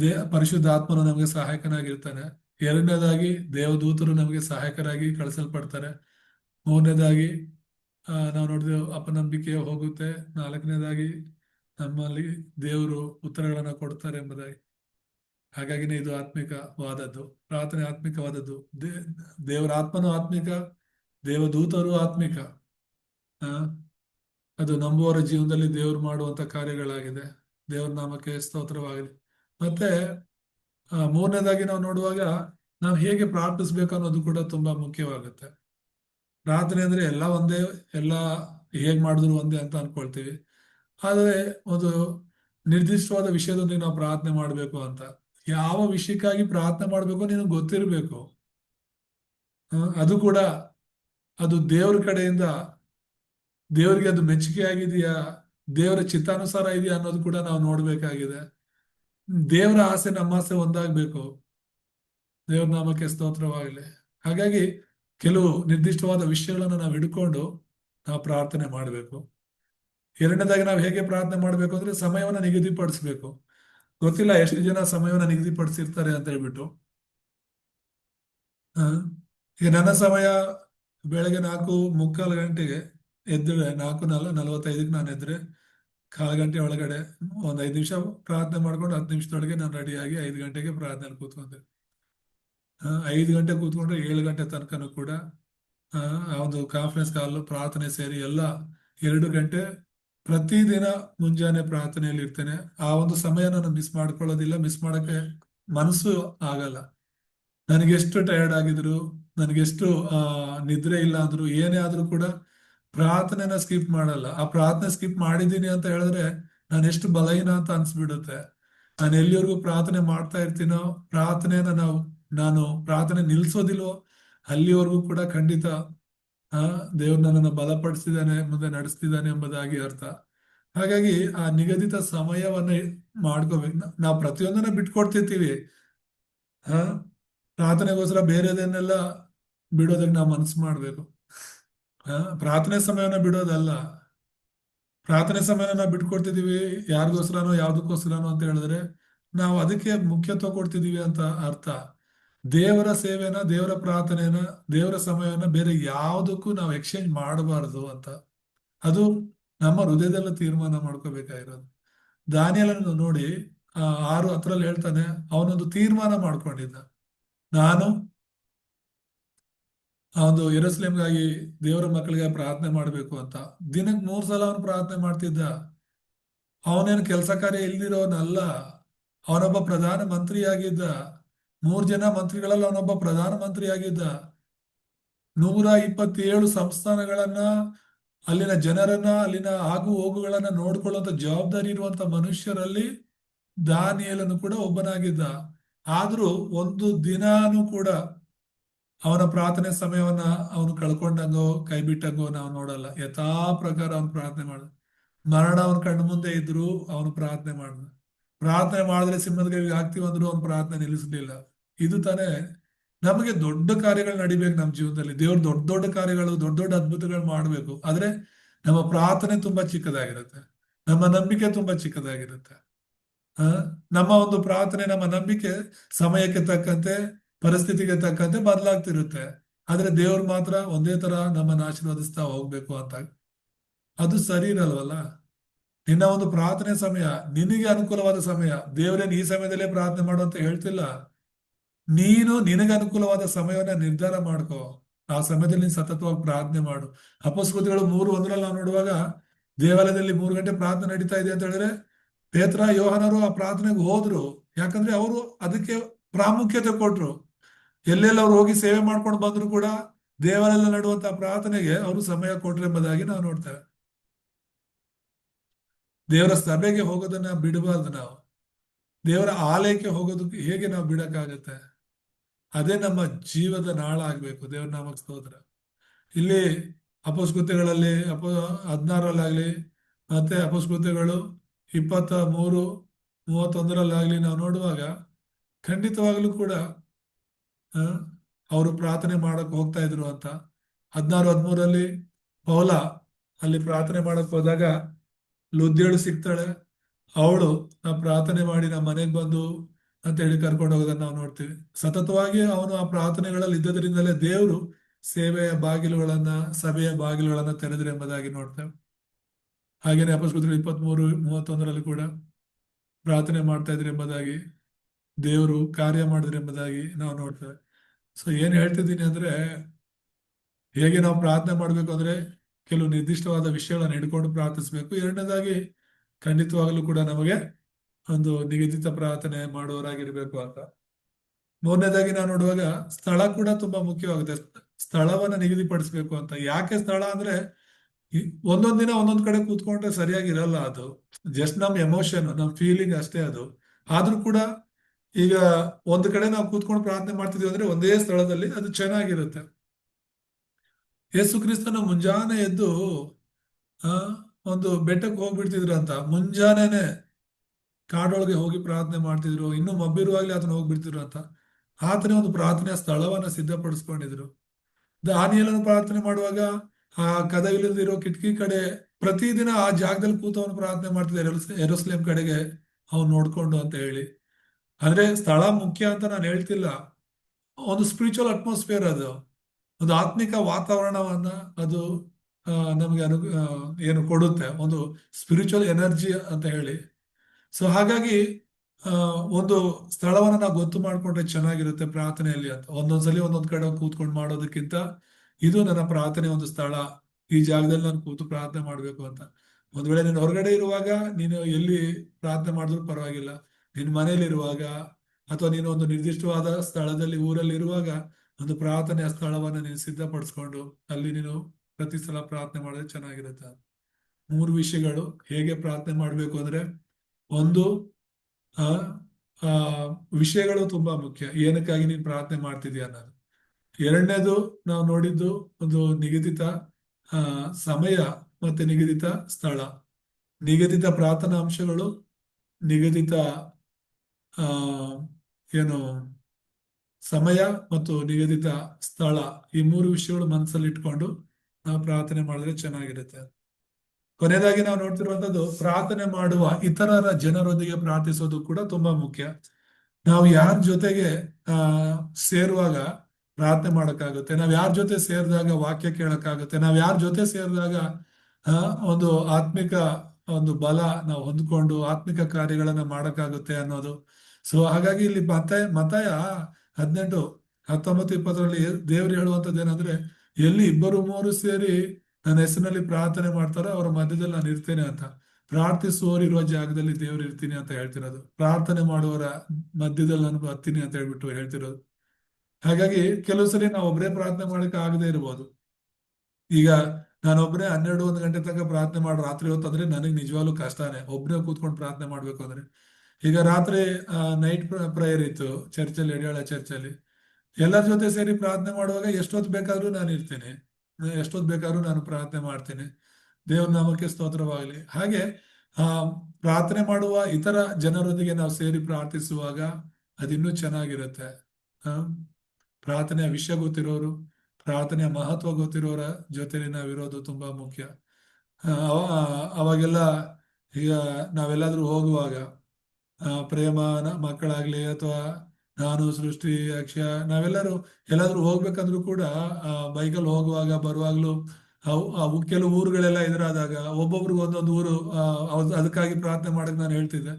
ದೇ ಪರಿಶುದ್ಧ ಆತ್ಮನು ನಮಗೆ ಸಹಾಯಕನಾಗಿರ್ತಾನೆ. ಎರಡನೇದಾಗಿ ದೇವದೂತರು ನಮಗೆ ಸಹಾಯಕರಾಗಿ ಕಳಿಸಲ್ಪಡ್ತಾರೆ. ಮೂರನೇದಾಗಿ ನಾವು ನೋಡಿದೆವು ಅಪನಂಬಿಕೆ ಹೋಗುತ್ತೆ. ನಾಲ್ಕನೇದಾಗಿ ನಮ್ಮಲ್ಲಿ ದೇವರು ಉತ್ತರಗಳನ್ನ ಕೊಡ್ತಾರೆ ಎಂಬುದಾಗಿ. ಹಾಗಾಗಿನೇ ಇದು ಆತ್ಮಿಕವಾದದ್ದು. ಪ್ರಾರ್ಥನೆ ಆತ್ಮಿಕವಾದದ್ದು. ದೇ ದೇವರ ಆತ್ಮನು ಆತ್ಮಿಕ, ದೇವದೂತರು ಆತ್ಮಿಕ. ಅದು ನಂಬುವರ ಜೀವನದಲ್ಲಿ ದೇವರು ಮಾಡುವಂತ ಕಾರ್ಯಗಳಾಗಿದೆ. ದೇವರ ನಾಮಕ್ಕೆ ಸ್ತೋತ್ರವಾಗಲಿ. ಮತ್ತೆ ಮೂರನೇದಾಗಿ ನಾವು ನೋಡುವಾಗ ನಾವು ಹೇಗೆ ಪ್ರಾರ್ಥಿಸ್ಬೇಕು ಅನ್ನೋದು ಕೂಡ ತುಂಬಾ ಮುಖ್ಯವಾಗುತ್ತೆ. ಪ್ರಾರ್ಥನೆ ಅಂದ್ರೆ ಎಲ್ಲ ಒಂದೇ, ಎಲ್ಲ ಹೇಗ್ ಮಾಡಿದ್ರು ಒಂದೇ ಅಂತ ಅನ್ಕೊಳ್ತೀವಿ. ಆದರೆ ಒಂದು ನಿರ್ದಿಷ್ಟವಾದ ವಿಷಯದೊಂದಿಗೆ ನಾವು ಪ್ರಾರ್ಥನೆ ಮಾಡಬೇಕು ಅಂತ. ಯಾವ ವಿಷಯಕ್ಕಾಗಿ ಪ್ರಾರ್ಥನೆ ಮಾಡಬೇಕು ನಿನಗೆ ಗೊತ್ತಿರಬೇಕು. ಅದು ಕೂಡ ಅದು ದೇವ್ರ ಕಡೆಯಿಂದ ದೇವರಿಗೆ ಅದು ಮೆಚ್ಚುಗೆ ಆಗಿದೆಯಾ? ದೇವರ ಚಿತ್ತಾನುಸಾರ ಇದೆಯಾ ಅನ್ನೋದು ಕೂಡ ನಾವು ನೋಡ್ಬೇಕಾಗಿದೆ. ದೇವರ ಆಸೆ ನಮ್ಮ ಆಸೆ ಒಂದಾಗ್ಬೇಕು. ದೇವ್ರ ನಾಮಕ್ಕೆ ಸ್ತೋತ್ರವಾಗಲಿ. ಹಾಗಾಗಿ ಕೆಲವು ನಿರ್ದಿಷ್ಟವಾದ ವಿಷಯಗಳನ್ನು ನಾವು ಹಿಡ್ಕೊಂಡು ನಾವು ಪ್ರಾರ್ಥನೆ ಮಾಡಬೇಕು. ಎರಡನೇದಾಗಿ ನಾವು ಹೇಗೆ ಪ್ರಾರ್ಥನೆ ಮಾಡಬೇಕು ಅಂದ್ರೆ ಸಮಯವನ್ನು ನಿಗದಿಪಡಿಸ್ಬೇಕು. ಗೊತ್ತಿಲ್ಲ ಎಷ್ಟು ಜನ ಸಮಯವನ್ನು ನಿಗದಿಪಡಿಸಿರ್ತಾರೆ ಅಂತ ಹೇಳ್ಬಿಟ್ಟು. ಈಗ ನನ್ನ ಸಮಯ ಬೆಳಗ್ಗೆ ನಾಲ್ಕು ಮುಕ್ಕಾಲು ಗಂಟೆಗೆ ಎದ್ರೆ ನಾಲ್ಕು ನಾಲ್ಕು ನಲ್ವತ್ತೈದಕ್ಕೆ ನಾನು ಎದ್ರೆ ಕಾಲು ಗಂಟೆ ಒಳಗಡೆ ಒಂದು ಐದು ನಿಮಿಷ ಪ್ರಾರ್ಥನೆ ಮಾಡ್ಕೊಂಡು ಹತ್ತು ನಿಮಿಷದೊಳಗೆ ನಾನು ರೆಡಿಯಾಗಿ ಐದು ಗಂಟೆಗೆ ಪ್ರಾರ್ಥನೆ ಕೂತ್ಕೊಂಡೆ. ಐದು ಗಂಟೆ ಕೂತ್ಕೊಂಡ್ರೆ ಏಳು ಗಂಟೆ ತನಕನೂ ಕೂಡ ಆ ಒಂದು ಕಾನ್ಫರೆನ್ಸ್ ಕಾಲ್ ಪ್ರಾರ್ಥನೆ ಸೇರಿ ಎಲ್ಲ ಎರಡು ಗಂಟೆ ಪ್ರತಿದಿನ ಮುಂಜಾನೆ ಪ್ರಾರ್ಥನೆಯಲ್ಲಿ ಇರ್ತೇನೆ. ಆ ಒಂದು ಸಮಯ ನಾನು ಮಿಸ್ ಮಾಡ್ಕೊಳ್ಳೋದಿಲ್ಲ ಮಿಸ್ ಮಾಡಕ್ಕೆ ಮನಸ್ಸು ಆಗಲ್ಲ. ನನಗೆಷ್ಟು ಟಯರ್ಡ್ ಆಗಿದ್ರು ನನಗೆಷ್ಟು ನಿದ್ರೆ ಇಲ್ಲ ಅಂದ್ರು, ಏನೇ ಆದ್ರೂ ಕೂಡ ಪ್ರಾರ್ಥನೆನ ಸ್ಕಿಪ್ ಮಾಡಲ್ಲ. ಆ ಪ್ರಾರ್ಥನೆ ಸ್ಕಿಪ್ ಮಾಡಿದ್ದೀನಿ ಅಂತ ಹೇಳಿದ್ರೆ ನಾನು ಎಷ್ಟು ಬಲಹೀನ ಅಂತ ಅನ್ಸ್ಬಿಡುತ್ತೆ. ನಾನು ಎಲ್ಲಿವರೆಗೂ ಪ್ರಾರ್ಥನೆ ಮಾಡ್ತಾ ಇರ್ತೀನೋ ಪ್ರಾರ್ಥನೆನ ನಾವು, ನಾನು ಪ್ರಾರ್ಥನೆ ನಿಲ್ಸೋದಿಲ್ವೋ, ಅಲ್ಲಿವರೆಗೂ ಕೂಡ ಖಂಡಿತ, ಆ, ದೇವ್ರು ನನ್ನನ್ನು ಬಲಪಡಿಸಿದಾನೆ ಮುಂದೆ ನಡೆಸ್ತಿದ್ದಾನೆ ಎಂಬುದಾಗಿ ಅರ್ಥ. ಹಾಗಾಗಿ ಆ ನಿಗದಿತ ಸಮಯವನ್ನ ಮಾಡ್ಕೋಬೇಕು. ನಾವು ಪ್ರತಿಯೊಂದನ್ನ ಬಿಟ್ಕೊಡ್ತಿರ್ತೀವಿ. ಹ ಪ್ರಾರ್ಥನೆಗೋಸ್ಕರ ಬೇರೆದನ್ನೆಲ್ಲ ಬಿಡೋದಕ್ಕೆ ನಾವು ಮನಸ್ಸು ಮಾಡ್ಬೇಕು. ಪ್ರಾರ್ಥನೆ ಸಮಯವನ್ನ ಬಿಡೋದಲ್ಲ. ಪ್ರಾರ್ಥನೆ ಸಮಯನ ನಾವು ಬಿಟ್ಕೊಡ್ತಿದೀವಿ. ಯಾರಿಗೋಸ್ಕರನೋ, ಯಾವ್ದಕ್ಕೋಸ್ಕರನೋ ಅಂತ ಹೇಳಿದ್ರೆ ನಾವು ಅದಕ್ಕೆ ಮುಖ್ಯತ್ವ ಕೊಡ್ತಿದೀವಿ ಅಂತ ಅರ್ಥ. ದೇವರ ಸೇವೆನ, ದೇವರ ಪ್ರಾರ್ಥನೆನ ದೇವರ ಸಮಯವನ್ನ ಬೇರೆ ಯಾವುದಕ್ಕೂ ನಾವು ಎಕ್ಸ್ಚೇಂಜ್ ಮಾಡಬಾರದು ಅಂತ. ಅದು ನಮ್ಮ ಹೃದಯದಲ್ಲ ತೀರ್ಮಾನ ಮಾಡ್ಕೋಬೇಕಾಗಿರೋದು. ದಾನಿಯಲನ್ನು ನೋಡಿ ಆರು ಹತ್ರಲ್ಲಿ ಹೇಳ್ತಾನೆ, ಅವನೊಂದು ತೀರ್ಮಾನ ಮಾಡ್ಕೊಂಡಿದ್ದ. ನಾನು ಆ ಒಂದು ಎರಸ್ಲೇಮ್ಗಾಗಿ ದೇವರ ಮಕ್ಕಳಿಗೆ ಪ್ರಾರ್ಥನೆ ಮಾಡಬೇಕು ಅಂತ. ದಿನಕ್ಕೆ ಮೂರ್ ಸಲ ಅವನು ಪ್ರಾರ್ಥನೆ ಮಾಡ್ತಿದ್ದ. ಅವನೇನು ಕೆಲಸ ಕಾರ್ಯ ಇಲ್ದಿರೋನಲ್ಲ, ಅವನೊಬ್ಬ ಪ್ರಧಾನ ಮಂತ್ರಿಯಾಗಿದ್ದ. ಮೂರ್ ಜನ ಮಂತ್ರಿಗಳಲ್ಲಿ ಅವನೊಬ್ಬ ಪ್ರಧಾನ ಮಂತ್ರಿಯಾಗಿದ್ದ. ನೂರ ಇಪ್ಪತ್ತೇಳು ಸಂಸ್ಥಾನಗಳನ್ನ, ಅಲ್ಲಿನ ಜನರನ್ನ, ಅಲ್ಲಿನ ಆಗು ಹೋಗುಗಳನ್ನ ನೋಡ್ಕೊಳ್ಳುವಂತ ಜವಾಬ್ದಾರಿ ಇರುವಂತ ಮನುಷ್ಯರಲ್ಲಿ ದಾನಿಯಲನ್ನು ಕೂಡ ಒಬ್ಬನಾಗಿದ್ದ. ಆದ್ರೂ ಒಂದು ದಿನಾನು ಕೂಡ ಅವನ ಪ್ರಾರ್ಥನೆ ಸಮಯವನ್ನ ಅವನು ಕಳ್ಕೊಂಡಂಗೋ ಕೈ ಬಿಟ್ಟಂಗೋ ನಾವು ನೋಡಲ್ಲ. ಯಥಾ ಪ್ರಕಾರ ಅವನು ಪ್ರಾರ್ಥನೆ ಮಾಡ ಮರಣ ಅವನ ಕಣ್ಣು ಮುಂದೆ ಇದ್ರು ಅವನು ಪ್ರಾರ್ಥನೆ ಮಾಡ್ದ. ಪ್ರಾರ್ಥನೆ ಮಾಡಿದ್ರೆ ಸಿಂಹದ ಕೈಗೆ ಅಂದ್ರು ಅವನು ಪ್ರಾರ್ಥನೆ ನಿಲ್ಲಿಸಲಿಲ್ಲ. ಇದು ತಾನೇ ನಮಗೆ ದೊಡ್ಡ ಕಾರ್ಯಗಳು ನಡಿಬೇಕು ನಮ್ಮ ಜೀವನದಲ್ಲಿ. ದೇವ್ರ ದೊಡ್ಡ ದೊಡ್ಡ ಕಾರ್ಯಗಳು, ದೊಡ್ಡ ದೊಡ್ಡ ಅದ್ಭುತಗಳು ಮಾಡಬೇಕು. ಆದ್ರೆ ನಮ್ಮ ಪ್ರಾರ್ಥನೆ ತುಂಬಾ ಚಿಕ್ಕದಾಗಿರುತ್ತೆ. ನಮ್ಮ ನಂಬಿಕೆ ತುಂಬಾ ಚಿಕ್ಕದಾಗಿರುತ್ತೆ. ನಮ್ಮ ಒಂದು ಪ್ರಾರ್ಥನೆ, ನಮ್ಮ ನಂಬಿಕೆ ಸಮಯಕ್ಕೆ ತಕ್ಕಂತೆ ಪರಿಸ್ಥಿತಿಗೆ ತಕ್ಕಂತೆ ಬದಲಾಗ್ತಿರುತ್ತೆ. ಆದ್ರೆ ದೇವ್ರು ಮಾತ್ರ ಒಂದೇ ತರ ನಮ್ಮನ್ನ ಆಶೀರ್ವದಿಸ್ತಾ ಹೋಗ್ಬೇಕು ಅಂತ. ಅದು ಸರಿ ಇರಲ್ವಲ್ಲ? ನಿನ್ನ ಒಂದು ಪ್ರಾರ್ಥನೆ ಸಮಯ, ನಿನಗೆ ಅನುಕೂಲವಾದ ಸಮಯ ದೇವರೇನು ಈ ಸಮಯದಲ್ಲೇ ಪ್ರಾರ್ಥನೆ ಮಾಡು ಅಂತ ಹೇಳ್ತಿಲ್ಲ. ನೀನು ನಿನಗೆ ಅನುಕೂಲವಾದ ಸಮಯವನ್ನ ನಿರ್ಧಾರ ಮಾಡ್ಕೋ. ಆ ಸಮಯದಲ್ಲಿ ನೀನು ಸತತವಾಗಿ ಪ್ರಾರ್ಥನೆ ಮಾಡು. ಅಪಸ್ಕೃತಿಗಳು ಮೂರು ಒಂದರಲ್ಲಿ ನಾವು ನೋಡುವಾಗ, ದೇವಾಲಯದಲ್ಲಿ ಮೂರು ಗಂಟೆ ಪ್ರಾರ್ಥನೆ ನಡೀತಾ ಇದೆ ಅಂತ ಹೇಳಿದ್ರೆ, ಪೇತ್ರ, ಯೋಹನರು ಆ ಪ್ರಾರ್ಥನೆಗೆ ಹೋದ್ರು. ಯಾಕಂದ್ರೆ ಅವರು ಅದಕ್ಕೆ ಪ್ರಾಮುಖ್ಯತೆ ಕೊಟ್ರು. ಎಲ್ಲೆಲ್ಲ ಅವ್ರು ಹೋಗಿ ಸೇವೆ ಮಾಡ್ಕೊಂಡು ಬಂದ್ರು ಕೂಡ ದೇವರೆಲ್ಲ ನಡುವಂತ ಪ್ರಾರ್ಥನೆಗೆ ಅವರು ಸಮಯ ಕೊಟ್ರು ಎಂಬುದಾಗಿ ನಾವು ನೋಡ್ತೇವೆ. ದೇವರ ಸಭೆಗೆ ಹೋಗೋದನ್ನ ಬಿಡಬಾರ್ದು ನಾವು. ದೇವರ ಆಲಯಕ್ಕೆ ಹೋಗೋದಕ್ಕೆ ಹೇಗೆ ನಾವು ಬಿಡಕ್ಕಾಗತ್ತೆ? ಅದೇ ನಮ್ಮ ಜೀವದ ನಾಳ ಆಗ್ಬೇಕು. ದೇವ್ರ ನಾಮಕ್ ಸ್ತೋತ್ರ. ಇಲ್ಲಿ ಅಪಸ್ಕೃತಿಗಳಲ್ಲಿ ಅಪ ಹದಿನಾರಲ್ಲಾಗ್ಲಿ ಮತ್ತೆ ಅಪಸ್ಕೃತಿಗಳು ಇಪ್ಪತ್ತ ಮೂರು, ಮೂವತ್ತೊಂದರಲ್ಲಾಗ್ಲಿ ನಾವು ನೋಡುವಾಗ ಖಂಡಿತವಾಗ್ಲೂ ಕೂಡ ಅವರು ಪ್ರಾರ್ಥನೆ ಮಾಡಕ್ ಹೋಗ್ತಾ ಇದ್ರು ಅಂತ. ಹದಿನಾರು, ಹದಿಮೂರಲ್ಲಿ ಪೌಲ ಅಲ್ಲಿ ಪ್ರಾರ್ಥನೆ ಮಾಡಕ್ ಹೋದಾಗ ಲುದ್ಯಳು ಸಿಗ್ತಾಳೆ. ಅವಳು, ನಾ ಪ್ರಾರ್ಥನೆ ಮಾಡಿ ನಮ್ಮ ಮನೆಗೆ ಬಂದು ಅಂತ ಹೇಳಿ ಕರ್ಕೊಂಡು ಹೋಗೋದನ್ನ ನಾವು ನೋಡ್ತೀವಿ. ಸತತವಾಗಿ ಅವನು ಆ ಪ್ರಾರ್ಥನೆಗಳಲ್ಲಿ ಇದ್ದದ್ರಿಂದಲೇ ದೇವರು ಸೇವೆಯ ಬಾಗಿಲುಗಳನ್ನ, ಸಭೆಯ ಬಾಗಿಲುಗಳನ್ನ ತೆರೆದ್ರೆ ಎಂಬುದಾಗಿ ನೋಡ್ತೇವೆ. ಹಾಗೇನೆ ಅಪಸ್ಕೃತಿಗಳು ಇಪ್ಪತ್ಮೂರು, ಮೂವತ್ತೊಂದರಲ್ಲಿ ಕೂಡ ಪ್ರಾರ್ಥನೆ ಮಾಡ್ತಾ ಇದ್ರೆ ಎಂಬುದಾಗಿ ದೇವರು ಕಾರ್ಯ ಮಾಡಿದ್ರೆ ಎಂಬುದಾಗಿ ನಾವು ನೋಡ್ತೇವೆ. ಸೊ ಏನ್ ಹೇಳ್ತಿದ್ದೀನಿ ಅಂದ್ರೆ, ಹೇಗೆ ನಾವು ಪ್ರಾರ್ಥನೆ ಮಾಡ್ಬೇಕು ಅಂದ್ರೆ, ಕೆಲವು ನಿರ್ದಿಷ್ಟವಾದ ವಿಷಯಗಳನ್ನ ಹಿಡ್ಕೊಂಡು ಪ್ರಾರ್ಥಿಸ್ಬೇಕು. ಎರಡನೇದಾಗಿ, ಖಂಡಿತವಾಗಲೂ ಕೂಡ ನಮಗೆ ಒಂದು ನಿಗದಿತ ಪ್ರಾರ್ಥನೆ ಮಾಡುವವರಾಗಿರ್ಬೇಕು ಅಂತ. ಮೂರನೇದಾಗಿ ನಾವು ನೋಡುವಾಗ, ಸ್ಥಳ ಕೂಡ ತುಂಬಾ ಮುಖ್ಯವಾಗುತ್ತೆ. ಸ್ಥಳವನ್ನ ನಿಗದಿಪಡಿಸ್ಬೇಕು ಅಂತ. ಯಾಕೆ ಸ್ಥಳ ಅಂದ್ರೆ ಒಂದೊಂದ್ ದಿನ ಒಂದೊಂದ್ ಕಡೆ ಕೂತ್ಕೊಂಡ್ರೆ ಸರಿಯಾಗಿರಲ್ಲ ಅದು. ಜಸ್ಟ್ ನಮ್ ಎಮೋಷನ್ ನಮ್ ಫೀಲಿಂಗ್ ಅಷ್ಟೇ ಅದು. ಆದ್ರೂ ಕೂಡ ಈಗ ಒಂದು ಕಡೆ ನಾವು ಕೂತ್ಕೊಂಡು ಪ್ರಾರ್ಥನೆ ಮಾಡ್ತಿದ್ವಿ ಅಂದ್ರೆ ಒಂದೇ ಸ್ಥಳದಲ್ಲಿ ಅದು ಚೆನ್ನಾಗಿರುತ್ತೆ. ಯೇಸು ಕ್ರಿಸ್ತನ ಮುಂಜಾನೆ ಎದ್ದು, ಆ, ಒಂದು ಬೆಟ್ಟಕ್ಕೆ ಹೋಗ್ಬಿಡ್ತಿದ್ರು ಅಂತ. ಮುಂಜಾನೆನೆ ಕಾಡೊಳಗೆ ಹೋಗಿ ಪ್ರಾರ್ಥನೆ ಮಾಡ್ತಿದ್ರು. ಇನ್ನು ಮಬ್ಬಿರುವಾಗ್ಲೇ ಅದನ್ನ ಹೋಗ್ಬಿಡ್ತಿದ್ರು ಅಂತ. ಆತನೇ ಒಂದು ಪ್ರಾರ್ಥನೆಯ ಸ್ಥಳವನ್ನ ಸಿದ್ಧಪಡಿಸ್ಕೊಂಡಿದ್ರು. ದಾನಿಯಲನ್ನು ಪ್ರಾರ್ಥನೆ ಮಾಡುವಾಗ ಆ ಕದವಿಲ್ಲದಿರೋ ಕಿಟಕಿ ಕಡೆ ಪ್ರತಿದಿನ ಆ ಜಾಗದಲ್ಲಿ ಕೂತವನು ಪ್ರಾರ್ಥನೆ ಮಾಡ್ತಿದ್ದ ಎರೋಸ್ಲೇಮ್ ಕಡೆಗೆ ಅವ್ನು ನೋಡ್ಕೊಂಡು ಅಂತ ಹೇಳಿ. ಅಂದ್ರೆ ಸ್ಥಳ ಮುಖ್ಯ ಅಂತ ನಾನು ಹೇಳ್ತಿಲ್ಲ. ಒಂದು ಸ್ಪಿರಿಚುವಲ್ ಅಟ್ಮಾಸ್ಫಿಯರ್ ಅದು. ಒಂದು ಆತ್ಮಿಕ ವಾತಾವರಣವನ್ನ ಅದು ನಮಗೆ ಅನು ಏನು ಕೊಡುತ್ತೆ. ಒಂದು ಸ್ಪಿರಿಚುವಲ್ ಎನರ್ಜಿ ಅಂತ ಹೇಳಿ. ಸೊ ಹಾಗಾಗಿ ಒಂದು ಸ್ಥಳವನ್ನ ನಾವು ಗೊತ್ತು ಮಾಡ್ಕೊಂಡ್ರೆ ಚೆನ್ನಾಗಿರುತ್ತೆ ಪ್ರಾರ್ಥನೆಯಲ್ಲಿ ಅಂತ. ಒಂದೊಂದ್ಸಲಿ ಒಂದೊಂದು ಕಡೆ ಕೂತ್ಕೊಂಡು ಮಾಡೋದಕ್ಕಿಂತ ಇದು ನನ್ನ ಪ್ರಾರ್ಥನೆ ಒಂದು ಸ್ಥಳ. ಈ ಜಾಗದಲ್ಲಿ ನಾನು ಕೂತು ಪ್ರಾರ್ಥನೆ ಮಾಡಬೇಕು ಅಂತ. ಒಂದ್ ವೇಳೆ ನೀನು ಹೊರಗಡೆ ಇರುವಾಗ ನೀನು ಎಲ್ಲಿ ಪ್ರಾರ್ಥನೆ ಮಾಡಿದ್ರು ಪರವಾಗಿಲ್ಲ. ನಿನ್ ಮನೆಯಲ್ಲಿರುವಾಗ ಅಥವಾ ನೀನು ಒಂದು ನಿರ್ದಿಷ್ಟವಾದ ಸ್ಥಳದಲ್ಲಿ ಊರಲ್ಲಿರುವಾಗ ಒಂದು ಪ್ರಾರ್ಥನೆಯ ಸ್ಥಳವನ್ನು ನೀನು ಸಿದ್ಧಪಡಿಸ್ಕೊಂಡು ಅಲ್ಲಿ ನೀನು ಪ್ರತಿ ಸಲ ಪ್ರಾರ್ಥನೆ ಮಾಡಿದ್ರೆ ಚೆನ್ನಾಗಿರುತ್ತೆ. ಮೂರು ವಿಷಯಗಳು ಹೇಗೆ ಪ್ರಾರ್ಥನೆ ಮಾಡಬೇಕು ಅಂದ್ರೆ ಒಂದು, ಆ ವಿಷಯಗಳು ತುಂಬಾ ಮುಖ್ಯ. ಏನಕ್ಕಾಗಿ ನೀನು ಪ್ರಾರ್ಥನೆ ಮಾಡ್ತಿದ್ಯಾ ಅನ್ನೋದು. ಎರಡನೇದು ನಾವು ನೋಡಿದ್ದು ಒಂದು ನಿಗದಿತ ಸಮಯ ಮತ್ತೆ ನಿಗದಿತ ಸ್ಥಳ. ನಿಗದಿತ ಪ್ರಾರ್ಥನಾ ಅಂಶಗಳು, ನಿಗದಿತ ಏನು ಸಮಯ ಮತ್ತು ನಿಗದಿತ ಸ್ಥಳ ಈ ಮೂರು ವಿಷಯಗಳು ಮನಸ್ಸಲ್ಲಿ ಇಟ್ಕೊಂಡು ನಾವು ಪ್ರಾರ್ಥನೆ ಮಾಡಿದ್ರೆ ಚೆನ್ನಾಗಿರುತ್ತೆ. ಕೊನೆಯದಾಗಿ ನಾವು ನೋಡ್ತಿರುವಂತದ್ದು ಪ್ರಾರ್ಥನೆ ಮಾಡುವ ಇತರರ ಜನರೊಂದಿಗೆ ಪ್ರಾರ್ಥಿಸೋದು ಕೂಡ ತುಂಬಾ ಮುಖ್ಯ. ನಾವು ಯಾರ ಜೊತೆಗೆ, ಆ, ಸೇರುವಾಗ ಪ್ರಾರ್ಥನೆ ಮಾಡಕ್ಕಾಗುತ್ತೆ? ನಾವ್ ಯಾರ ಜೊತೆ ಸೇರಿದಾಗ ವಾಕ್ಯ ಕೇಳಕ್ಕಾಗುತ್ತೆ? ನಾವ್ ಯಾರ ಜೊತೆ ಸೇರಿದಾಗ ಒಂದು ಆತ್ಮಿಕ ಒಂದು ಬಲ ನಾವು ಹೊಂದ್ಕೊಂಡು ಆತ್ಮಿಕ ಕಾರ್ಯಗಳನ್ನ ಮಾಡಕ್ಕಾಗುತ್ತೆ ಅನ್ನೋದು ಸೊ ಹಾಗಾಗಿ ಇಲ್ಲಿ ಮತಾಯ ಮತಾಯ ಹದಿನೆಂಟು, ಹತ್ತೊಂಬತ್ತು, ಇಪ್ಪತ್ತರಲ್ಲಿ ದೇವರು ಹೇಳುವಂಥದ್ದು ಏನಂದ್ರೆ, ಎಲ್ಲಿ ಇಬ್ಬರು ಮೂರು ಸೇರಿ ನನ್ನ ಹೆಸರಿನಲ್ಲಿ ಪ್ರಾರ್ಥನೆ ಮಾಡ್ತಾರೋ ಅವರ ಮಧ್ಯದಲ್ಲಿ ನಾನು ಇರ್ತೇನೆ ಅಂತ. ಪ್ರಾರ್ಥಿಸುವವರಿರುವ ಜಾಗದಲ್ಲಿ ದೇವರು ಇರ್ತೀನಿ ಅಂತ ಹೇಳ್ತಿರೋದು. ಪ್ರಾರ್ಥನೆ ಮಾಡುವವರ ಮಧ್ಯದಲ್ಲಿ ನಾನು ಬರ್ತೀನಿ ಅಂತ ಹೇಳ್ಬಿಟ್ಟು ಹೇಳ್ತಿರೋದು. ಹಾಗಾಗಿ ಕೆಲವು ಸರಿ ನಾವು ಒಬ್ಬರೇ ಪ್ರಾರ್ಥನೆ ಮಾಡಕ್ಕೆ ಆಗದೆ ಇರ್ಬೋದು. ಈಗ ನಾನೊಬ್ಬನೇ ಹನ್ನೆರಡು, ಒಂದು ಗಂಟೆ ತನಕ ಪ್ರಾರ್ಥನೆ ಮಾಡಿ, ರಾತ್ರಿ ಹೊತ್ತಂದ್ರೆ ನನಗೆ ನಿಜವಾಗ್ಲೂ ಕಷ್ಟನೇ. ಒಬ್ಬನೇ ಕೂತ್ಕೊಂಡು ಪ್ರಾರ್ಥನೆ ಮಾಡ್ಬೇಕು ಅಂದ್ರೆ. ಈಗ ರಾತ್ರಿ ನೈಟ್ ಪ್ರೇಯರ್ ಇತ್ತು ಚರ್ಚಲ್ಲಿ ಎಡೆಯಾಳ ಚರ್ಚಲ್ಲಿ ಎಲ್ಲರ ಜೊತೆ ಸೇರಿ ಪ್ರಾರ್ಥನೆ ಮಾಡುವಾಗ ಎಷ್ಟೊತ್ತು ಬೇಕಾದ್ರೂ ನಾನು ಇರ್ತೇನೆ. ಎಷ್ಟೊತ್ತು ಬೇಕಾದ್ರೂ ನಾನು ಪ್ರಾರ್ಥನೆ ಮಾಡ್ತೇನೆ. ದೇವ್ರ ನಾಮಕ್ಕೆ ಸ್ತೋತ್ರವಾಗಲಿ. ಹಾಗೆ, ಆ, ಪ್ರಾರ್ಥನೆ ಮಾಡುವ ಇತರ ಜನರೊಂದಿಗೆ ನಾವು ಸೇರಿ ಪ್ರಾರ್ಥಿಸುವಾಗ ಅದಿನ್ನೂ ಚೆನ್ನಾಗಿರುತ್ತೆ. ಪ್ರಾರ್ಥನೆಯ ವಿಷಯ ಗೊತ್ತಿರೋರು, ಪ್ರಾರ್ಥನೆಯ ಮಹತ್ವ ಗೊತ್ತಿರೋರ ಜೊತೆಲಿ ನಾವಿರೋದು ತುಂಬಾ ಮುಖ್ಯ. ಅವಾಗೆಲ್ಲ ಈಗ ನಾವೆಲ್ಲಾದ್ರೂ ಹೋಗುವಾಗ ಪ್ರೇಮನ ಮಕ್ಕಳಾಗ್ಲಿ ಅಥವಾ ನಾನು ಸೃಷ್ಟಿ ಅಕ್ಷಯ ನಾವೆಲ್ಲರೂ ಎಲ್ಲಾದ್ರೂ ಹೋಗ್ಬೇಕಂದ್ರೂ ಕೂಡ ಬೈಕಲ್ಲಿ ಹೋಗುವಾಗ, ಬರುವಾಗ್ಲೂ ಅವು ಕೆಲವು ಊರುಗಳೆಲ್ಲ ಎದುರಾದಾಗ ಒಬ್ಬೊಬ್ರಿಗೆ ಒಂದೊಂದು ಊರು ಅದಕ್ಕಾಗಿ ಪ್ರಾರ್ಥನೆ ಮಾಡಕ್ ನಾನು ಹೇಳ್ತಿದ್ದೆ.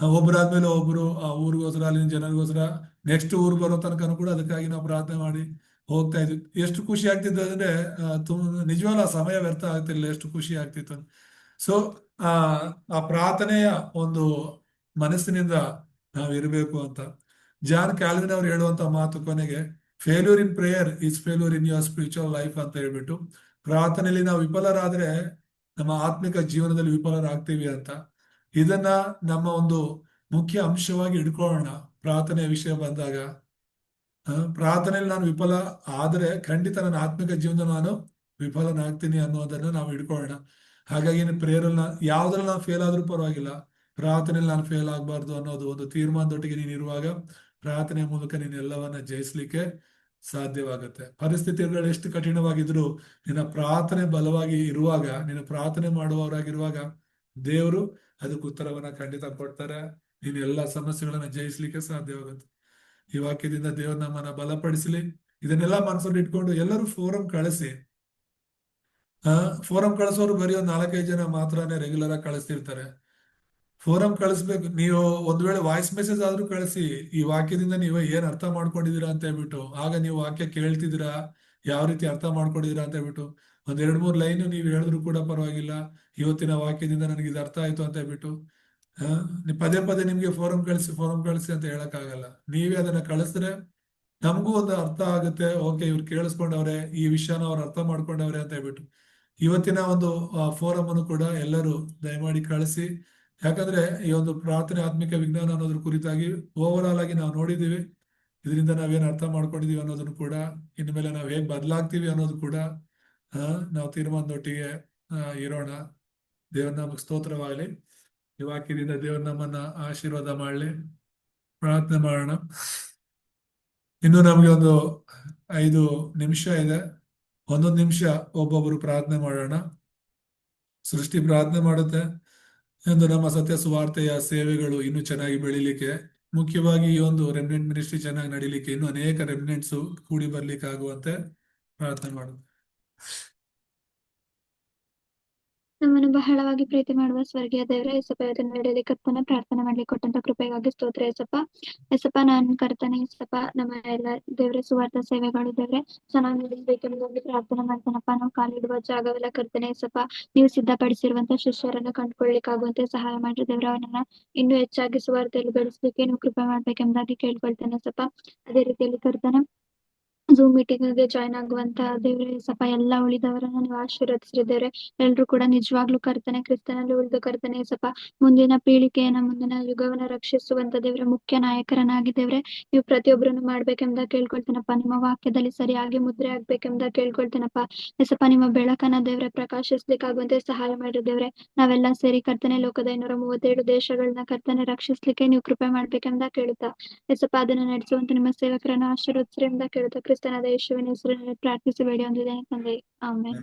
ಒಬ್ಬರಾದ್ಮೇಲೆ ಒಬ್ರು ಆ ಊರಿಗೋಸ್ಕರ, ಅಲ್ಲಿನ ಜನರಿಗೋಸ್ಕರ ನೆಕ್ಸ್ಟ್ ಊರು ಬರೋ ತನಕನೂ ಕೂಡ ಅದಕ್ಕಾಗಿ ನಾವು ಪ್ರಾರ್ಥನೆ ಮಾಡಿ ಹೋಗ್ತಾ ಇದ್ವಿ. ಎಷ್ಟು ಖುಷಿ ಆಗ್ತಿತ್ತು ಅಂದ್ರೆ ನಿಜವಾಗ್ಲೂ ಸಮಯ ವ್ಯರ್ಥ ಆಗ್ತಿರ್ಲಿಲ್ಲ, ಎಷ್ಟು ಖುಷಿ ಆಗ್ತಿತ್ತು ಸೊ ಆ ಪ್ರಾರ್ಥನೆಯ ಒಂದು ಮನಸ್ಸಿನಿಂದ ನಾವು ಇರಬೇಕು ಅಂತ. ಜಾನ್ ಕ್ಯಾಲ್ವಿನ್ ಅವ್ರು ಹೇಳುವಂತ ಮಾತು ಕೊನೆಗೆ failure in prayer is failure in your spiritual life ಅಂತ ಹೇಳ್ಬಿಟ್ಟು, ಪ್ರಾರ್ಥನೆಯಲ್ಲಿ ನಾವು ವಿಫಲರಾದ್ರೆ ನಮ್ಮ ಆತ್ಮಿಕ ಜೀವನದಲ್ಲಿ ವಿಫಲರಾಗ್ತೀವಿ ಅಂತ. ಇದನ್ನ ನಮ್ಮ ಒಂದು ಮುಖ್ಯ ಅಂಶವಾಗಿ ಇಟ್ಕೊಳ್ಳೋಣ ಪ್ರಾರ್ಥನೆಯ ವಿಷಯ ಬಂದಾಗ. ಪ್ರಾರ್ಥನೆಯಲ್ಲಿ ನಾನು ವಿಫಲ ಆದ್ರೆ ಖಂಡಿತ ನನ್ನ ಆತ್ಮಿಕ ಜೀವನ ನಾನು ವಿಫಲನಾಗ್ತೀನಿ ಅನ್ನೋದನ್ನ ನಾವು ಇಟ್ಕೊಳ್ಳೋಣ ಹಾಗಾಗಿ ಪ್ರೇಯರಲ್ಲಿ ಯಾವ್ದ್ರಲ್ಲಿ ನಾವು ಫೇಲ್ ಆದ್ರೂ ಪರವಾಗಿಲ್ಲ. ಪ್ರಾರ್ಥನೆಯಲ್ಲಿ ನಾನು ಫೇಲ್ ಆಗಬಾರ್ದು ಅನ್ನೋದು ಒಂದು ತೀರ್ಮಾನದೊಟ್ಟಿಗೆ ನೀನು ಇರುವಾಗ ಪ್ರಾರ್ಥನೆ ಮೂಲಕ ನೀನು ಎಲ್ಲವನ್ನ ಜಯಿಸ್ಲಿಕ್ಕೆ ಸಾಧ್ಯವಾಗುತ್ತೆ. ಪರಿಸ್ಥಿತಿಗಳು ಎಷ್ಟು ಕಠಿಣವಾಗಿದ್ರು ನಿನ್ನ ಪ್ರಾರ್ಥನೆ ಬಲವಾಗಿ ಇರುವಾಗ ನೀನು ಪ್ರಾರ್ಥನೆ ಮಾಡುವವರಾಗಿರುವಾಗ ದೇವರು ಅದಕ್ಕೆ ಉತ್ತರವನ್ನ ಖಂಡಿತ ಕೊಡ್ತಾರೆ. ನೀನು ಎಲ್ಲಾ ಸಮಸ್ಯೆಗಳನ್ನ ಜಯಿಸ್ಲಿಕ್ಕೆ ಸಾಧ್ಯವಾಗುತ್ತೆ. ಈ ವಾಕ್ಯದಿಂದ ದೇವರು ನಮ್ಮನ್ನ ಬಲಪಡಿಸಲಿ. ಇದನ್ನೆಲ್ಲ ಮನಸ್ಸಲ್ಲಿ ಇಟ್ಕೊಂಡು ಎಲ್ಲರೂ ಫೋರಂ ಕಳಿಸಿ. ಆ, ಫೋರಂ ಕಳಿಸೋರು ಬರೀ ನಾಲ್ಕೈದು ಜನ ಮಾತ್ರನೇ ರೆಗ್ಯುಲರ್ ಆಗಿ ಕಳಿಸ್ತಿರ್ತಾರೆ. ಫೋರಂ ಕಳಿಸ್ಬೇಕು. ನೀವು ಒಂದ್ ವೇಳೆ ವಾಯ್ಸ್ ಮೆಸೇಜ್ ಆದ್ರೂ ಕಳಿಸಿ, ಈ ವಾಕ್ಯದಿಂದ ನೀವು ಏನ್ ಅರ್ಥ ಮಾಡ್ಕೊಂಡಿದ್ದೀರಾ ಅಂತ ಹೇಳ್ಬಿಟ್ಟು, ಆಗ ನೀವು ವಾಕ್ಯ ಕೇಳ್ತಿದ್ದೀರಾ, ಯಾವ ರೀತಿ ಅರ್ಥ ಮಾಡ್ಕೊಂಡಿದ್ದೀರಾ ಅಂತ ಹೇಳ್ಬಿಟ್ಟು, ಒಂದ್ ಎರಡ್ ಮೂರ್ ಲೈನ್ ನೀವು ಹೇಳಿದ್ರು ಕೂಡ ಪರವಾಗಿಲ್ಲ, ಇವತ್ತಿನ ವಾಕ್ಯದಿಂದ ನನಗೆ ಇದು ಅರ್ಥ ಆಯ್ತು ಅಂತ ಹೇಳ್ಬಿಟ್ಟು ಪದೇ ಪದೇ ನಿಮ್ಗೆ ಫೋರಂ ಕಳಿಸಿ ಫೋರಂ ಕಳಿಸಿ ಅಂತ ಹೇಳಕ್ ಆಗಲ್ಲ ನೀವೇ ಅದನ್ನ ಕಳಿಸಿದ್ರೆ ನಮಗೂ ಒಂದು ಅರ್ಥ ಆಗುತ್ತೆ, ಓಕೆ, ಇವ್ರು ಕೇಳಿಸ್ಕೊಂಡವ್ರೆ, ಈ ವಿಷಯನ ಅವ್ರು ಅರ್ಥ ಮಾಡ್ಕೊಂಡವ್ರೆ ಅಂತ ಹೇಳ್ಬಿಟ್ಟು. ಇವತ್ತಿನ ಒಂದು ಫೋರಂ ಅನ್ನು ಕೂಡ ಎಲ್ಲರೂ ದಯಮಾಡಿ ಕಳಿಸಿ ಯಾಕಂದ್ರೆ ಈ ಒಂದು ಪ್ರಾರ್ಥನೆ ಆತ್ಮಿಕ ವಿಜ್ಞಾನ ಅನ್ನೋದ್ರ ಕುರಿತಾಗಿ ಓವರ್ ಆಲ್ ಆಗಿ ನಾವು ನೋಡಿದ್ದೀವಿ. ಇದರಿಂದ ನಾವೇನು ಅರ್ಥ ಮಾಡ್ಕೊಂಡಿದೀವಿ ಅನ್ನೋದನ್ನು ಕೂಡ, ಇನ್ಮೇಲೆ ನಾವು ಹೇಗ್ ಬದಲಾಗ್ತೀವಿ ಅನ್ನೋದು ಕೂಡ ನಾವು ತೀರ್ಮಾನದೊಟ್ಟಿಗೆ ಇರೋಣ. ದೇವ್ರ ನಮಗೆ ಸ್ತೋತ್ರವಾಗಲಿ. ಈ ವಾಕ್ಯದಿಂದ ದೇವ್ರ ನಮ್ಮನ್ನ ಆಶೀರ್ವಾದ ಮಾಡಲಿ. ಪ್ರಾರ್ಥನೆ ಮಾಡೋಣ. ಇನ್ನು ನಮಗೆ ಒಂದು ಐದು ನಿಮಿಷ ಇದೆ. ಒಂದೊಂದು ನಿಮಿಷ ಒಬ್ಬೊಬ್ಬರು ಪ್ರಾರ್ಥನೆ ಮಾಡೋಣ. ಸೃಷ್ಟಿ ಪ್ರಾರ್ಥನೆ ಮಾಡುತ್ತೆ. ಎಂದು ನಮ್ಮ ಸತ್ಯ ಸುವಾರ್ತೆಯ ಸೇವೆಗಳು ಇನ್ನೂ ಚೆನ್ನಾಗಿ ಬೆಳಿಲಿಕ್ಕೆ, ಮುಖ್ಯವಾಗಿ ಈ ಒಂದು ರೆಮಿನೆಂಟ್ ಮಿನಿಸ್ಟ್ರಿ ಚೆನ್ನಾಗಿ ನಡೀಲಿಕ್ಕೆ ಇನ್ನು ಅನೇಕ ರೆಮಿನೆಂಟ್ಸ್ ಕೂಡಿ ಬರ್ಲಿಕ್ಕೆ ಆಗುವಂತೆ ಪ್ರಾರ್ಥನೆ ಮಾಡುತ್ತೆ ನಮ್ಮನ್ನು ಬಹಳವಾಗಿ ಪ್ರೀತಿ ಮಾಡುವ ಸ್ವರ್ಗೀಯ ದೇವರ ಯೇಸಪ್ಪ ಇದನ್ನು ನಡೆಯಲಿ ಕರ್ತನ ಪ್ರಾರ್ಥನೆ ಮಾಡ್ಲಿ ಕೊಟ್ಟಂತ ಕೃಪೆಗಾಗಿ ಸ್ತೋತ್ರ ಯೇಸಪ್ಪ. ಯೇಸಪ್ಪ, ನಾನ್ ಕರ್ತನೆ ಯೇಸಪ್ಪ, ನಮ್ಮ ಎಲ್ಲ ದೇವರ ಸುವಾರ್ಥ ಸೇವೆಗಳು ದೇವ್ರೆ ಚೆನ್ನಾಗಿ ನಡೆಸಬೇಕೆಂಬುದಾಗಿ ಪ್ರಾರ್ಥನೆ ಮಾಡ್ತಾನಪ್ಪ. ನಾವು ಕಾಲಿಡುವ ಜಾಗವೆಲ್ಲ ಕರ್ತನೆ ಯೇಸಪ್ಪ, ನೀವು ಸಿದ್ಧಪಡಿಸಿರುವಂತ ಶಿಷ್ಯರನ್ನು ಕಂಡುಕೊಳ್ಳಿಕ್ಕಾಗುವಂತೆ ಸಹಾಯ ಮಾಡಿ ದೇವ್ರ, ಅವನನ್ನ ಇನ್ನೂ ಹೆಚ್ಚಾಗಿ ಸುವಾರ್ತೆಯಲ್ಲಿ ಬೆಳೆಸಲಿಕ್ಕೆ ನೀವು ಕೃಪೆ ಮಾಡ್ಬೇಕೆಂಬುದಾಗಿ ಕೇಳ್ಕೊಳ್ತೇನೆ ಯೇಸಪ್ಪ. ಅದೇ ರೀತಿಯಲ್ಲಿ ಕರ್ತನೆ ಝೂಮ್ ಮೀಟಿಂಗ್ಗೆ ಜಾಯ್ನ್ ಆಗುವಂತ ದೇವ್ರೆ, ಸಪ ಎಲ್ಲಾ ಉಳಿದವರನ್ನ ನೀವು ಆಶೀರ್ವದಿಸ್ರಿ ದೇವ್ರೆ ಎಲ್ರು ಕೂಡ ನಿಜವಾಗ್ಲೂ ಕರ್ತನೆ, ಕ್ರಿಸ್ತನಲ್ಲಿ ಉಳಿದು ಕರ್ತನೆ, ಸಪ ಮುಂದಿನ ಪೀಳಿಗೆಯನ್ನ, ಮುಂದಿನ ಯುಗವನ್ನ ರಕ್ಷಿಸುವಂತ ದೇವ್ರೆ, ಮುಖ್ಯ ನಾಯಕರನ್ನಾಗಿ ದೇವ್ರೆ, ನೀವು ಪ್ರತಿಯೊಬ್ಬರನ್ನು ಮಾಡ್ಬೇಕೆಂಬ ಕೇಳ್ಕೊಳ್ತೇನಪ್ಪ. ನಿಮ್ಮ ವಾಕ್ಯದಲ್ಲಿ ಸರಿಯಾಗಿ ಮುದ್ರೆ ಆಗ್ಬೇಕೆಂಬ ಕೇಳ್ಕೊಳ್ತೇನಪ್ಪ. ಎಸಪ್ಪ ನಿಮ್ಮ ಬೆಳಕನ್ನ ದೇವ್ರೆ ಪ್ರಕಾಶಿಸ್ಲಿಕ್ಕಾಗುವಂತೆ ಸಹಾಯ ಮಾಡಿ ದೇವ್ರೆ. ನಾವೆಲ್ಲ ಸೇರಿ ಕರ್ತನೆ, ಲೋಕದ ಇನ್ನೂರ ಮೂವತ್ತೇಳು ದೇಶಗಳನ್ನ ಕರ್ತನೆ ರಕ್ಷಿಸ್ಲಿಕ್ಕೆ ನೀವು ಕೃಪೆ ಮಾಡ್ಬೇಕೆಂದ ಕೇಳುತ್ತಾ. ಎಸಪ್ಪ ಅದನ್ನ ನಡೆಸುವಂತ ನಿಮ್ಮ ಸೇವಕರನ್ನ ಆಶೀರ್ವದಿಸ್ರಿ ಎಂದ ಕೇಳುತ್ತಾ. ಕ್ರಿಸ್ತನಾದ ಯೇಸುವಿನ ಹೆಸರಿನಲ್ಲಿ ಪ್ರಾರ್ಥಿಸಬೇಡಿ ಅಂದಿದ್ದೇನೆ ಹೊಂದಿದ್ದೇನೆ ತಂದೆ ಆಮೇಲೆ.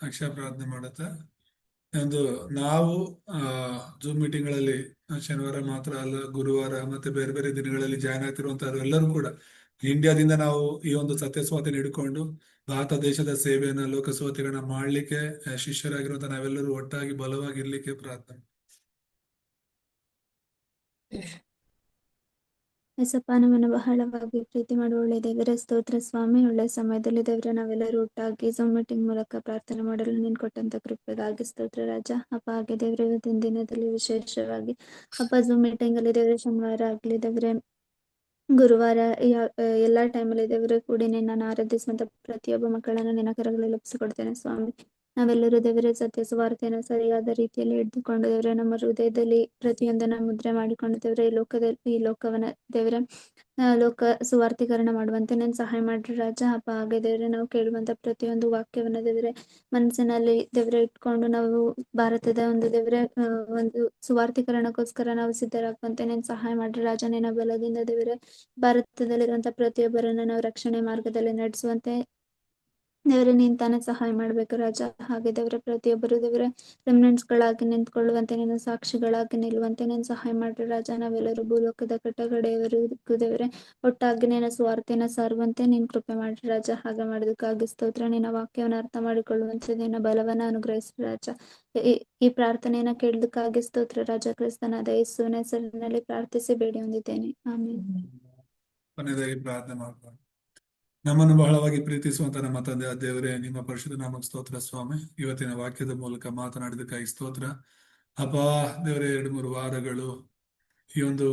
ಅಕ್ಷಯ ಪ್ರಾರ್ಥನೆ ಮಾಡುತ್ತಾ? ಒಂದು ನಾವು ಆ ಜೂಮ್ ಮೀಟಿಂಗ್ಗಳಲ್ಲಿ ಶನಿವಾರ ಮಾತ್ರ ಅಲ್ಲ ಗುರುವಾರ ಮತ್ತೆ ಬೇರೆ ಬೇರೆ ದಿನಗಳಲ್ಲಿ ಜಾಯ್ನ್ ಆಗ್ತಿರುವಂತಹ ಎಲ್ಲರೂ ಕೂಡ ಇಂಡಿಯಾದಿಂದ ನಾವು ಈ ಒಂದು ಸತ್ಯಸ್ವಾತಿನ ಹಿಡ್ಕೊಂಡು ಭಾರತ ದೇಶದ ಸೇವೆಯನ್ನ ಲೋಕಸ್ವಾತಿಗಳನ್ನ ಮಾಡ್ಲಿಕ್ಕೆ ಶಿಷ್ಯರಾಗಿರುವಂತಹ ಶಿಷ್ಯರಾಗಿರುವಂತ ನಾವೆಲ್ಲರೂ ಒಟ್ಟಾಗಿ ಬಲವಾಗಿರ್ಲಿಕ್ಕೆ ಪ್ರಾರ್ಥನೆ. ಎಸಪ್ಪ ನಮ್ಮನ್ನು ಬಹಳವಾಗಿ ಪ್ರೀತಿ ಮಾಡುವ ಒಳ್ಳೆ ದೇವರ, ಸ್ತೋತ್ರ ಸ್ವಾಮಿ. ಒಳ್ಳೆ ಸಮಯದಲ್ಲಿ ದೇವರ, ನಾವೆಲ್ಲರೂ ಒಟ್ಟಾಗಿ ಝೂಮ್ ಮೀಟಿಂಗ್ ಮೂಲಕ ಪ್ರಾರ್ಥನೆ ಮಾಡಲು ನೀನು ಕೊಟ್ಟಂತ ಕೃಪೆಗಾಗಿ ಸ್ತೋತ್ರ ರಾಜ. ಅಪ್ಪ, ಹಾಗೆ ದೇವರ, ಇವತ್ತಿನ ದಿನದಲ್ಲಿ ವಿಶೇಷವಾಗಿ ಅಪ್ಪ ಝೂಮ್ ಮೀಟಿಂಗ್ ಅಲ್ಲಿ ದೇವರ, ಶನಿವಾರ ಆಗ್ಲಿ ದೇವರೇ, ಗುರುವಾರ ಎಲ್ಲಾ ಎಲ್ಲಾ ಟೈಮಲ್ಲಿ ದೇವರ ಕೂಡಿ ನಿನ್ನನ್ನು ಆರಾಧಿಸುವಂತ ಪ್ರತಿಯೊಬ್ಬ ಮಕ್ಕಳನ್ನು ನಿನ್ನ ಕರಗಳಲ್ಲಿ ಸ್ವಾಮಿ. ನಾವೆಲ್ಲರೂ ದೇವರ ಸತ್ಯ ಸುವಾರ್ತೆಯನ್ನು ಸರಿಯಾದ ರೀತಿಯಲ್ಲಿ ಹಿಡಿದುಕೊಂಡು ದೇವರ, ನಮ್ಮ ಹೃದಯದಲ್ಲಿ ಪ್ರತಿಯೊಂದನ್ನ ಮುದ್ರೆ ಮಾಡಿಕೊಂಡು ದೇವರ, ಈ ಲೋಕದಲ್ಲಿ, ಈ ಲೋಕವನ್ನ ದೇವರ ಲೋಕ ಸುವಾರ್ಥೀಕರಣ ಮಾಡುವಂತೆ ನನ್ ಸಹಾಯ ಮಾಡ್ರಿ ರಾಜ. ಹಬ್ಬ ಹಾಗೆ ದೇವ್ರೆ, ನಾವು ಕೇಳುವಂತ ಪ್ರತಿಯೊಂದು ವಾಕ್ಯವನ್ನ ದೇವರೇ, ಮನಸ್ಸಿನಲ್ಲಿ ದೇವ್ರೆ ಇಟ್ಕೊಂಡು ನಾವು ಭಾರತದ ಒಂದು ದೇವರ ಒಂದು ಸುವಾರ್ಥೀಕರಣಕ್ಕೋಸ್ಕರ ನಾವು ಸಿದ್ಧರಾಗುವಂತೆ ನಾನು ಸಹಾಯ ಮಾಡ್ರಿ ರಾಜ ನಿನ್ನ ಬಲದಿಂದ ದೇವ್ರೆ, ಭಾರತದಲ್ಲಿರುವಂತ ಪ್ರತಿಯೊಬ್ಬರನ್ನ ನಾವು ರಕ್ಷಣೆ ಮಾರ್ಗದಲ್ಲಿ ನಡೆಸುವಂತೆ ದೇವರೇ, ನೀನ್ ಸಹಾಯ ಮಾಡ್ಬೇಕು ರಾಜ. ಹಾಗೆ ದೇವರ, ಪ್ರತಿಯೊಬ್ಬರು ದೇವರ ರೆಮಿನೆಂಟ್ಸ್ ಗಳಾಗಿ ನಿಂತ್ಕೊಳ್ಳುವಂತೆ, ನಿನ್ನ ಸಾಕ್ಷಿಗಳಾಗಿ ನಿಲ್ಲುವಂತೆ ನೀನ್ ಸಹಾಯ ಮಾಡ್ರಿ ರಾಜ. ನಾವೆಲ್ಲರೂ ಭೂಲೋಕದ ಕಟ್ಟಗಡೆಯವರು ದೇವರೇ, ಒಟ್ಟಾಗಿ ನಿನ್ನ ಸ್ವಾರ್ಥನ ಸಾರುವಂತೆ ನೀನ್ ಕೃಪೆ ಮಾಡ್ರಿ ರಾಜ. ಹಾಗೆ ಮಾಡೋದಕ್ಕಾಗಿ ಸ್ತೋತ್ರ, ನಿನ್ನ ವಾಕ್ಯವನ್ನು ಅರ್ಥ ಮಾಡಿಕೊಳ್ಳುವಂತೆ ನಿನ್ನ ಬಲವನ್ನ ಅನುಗ್ರಹಿಸ್ರಿ ರಾಜ. ಈ- ಈ ಪ್ರಾರ್ಥನೆಯನ್ನ ಕೇಳದಕ್ಕಾಗಿ ಸ್ತೋತ್ರ ರಾಜ. ಕ್ರಿಸ್ತನಾದ ಯೇಸುವಿನ ಹೆಸರಿನಲ್ಲಿ ಪ್ರಾರ್ಥಿಸಿ ಬೇಡಿ ಹೊಂದಿದ್ದೇನೆ ಆಮೇಲೆ ಪ್ರಾರ್ಥನೆ ಮಾಡ್ಕೊಂಡು ನಮ್ಮನ್ನು ಬಹಳವಾಗಿ ಪ್ರೀತಿಸುವಂತ ನಮ್ಮ ತಂದೆ ದೇವರೇ, ನಿಮ್ಮ ಪರಿಶುದ್ಧ ನಾಮಕ ಸ್ತೋತ್ರ ಸ್ವಾಮಿ. ಇವತ್ತಿನ ವಾಕ್ಯದ ಮೂಲಕ ಮಾತನಾಡಿದಕ್ಕಾಗಿ ಸ್ತೋತ್ರ. ಅಪ್ಪ, ದೇವರೇ, ಎರಡು ಮೂರು ವಾರಗಳು ಈ ಒಂದು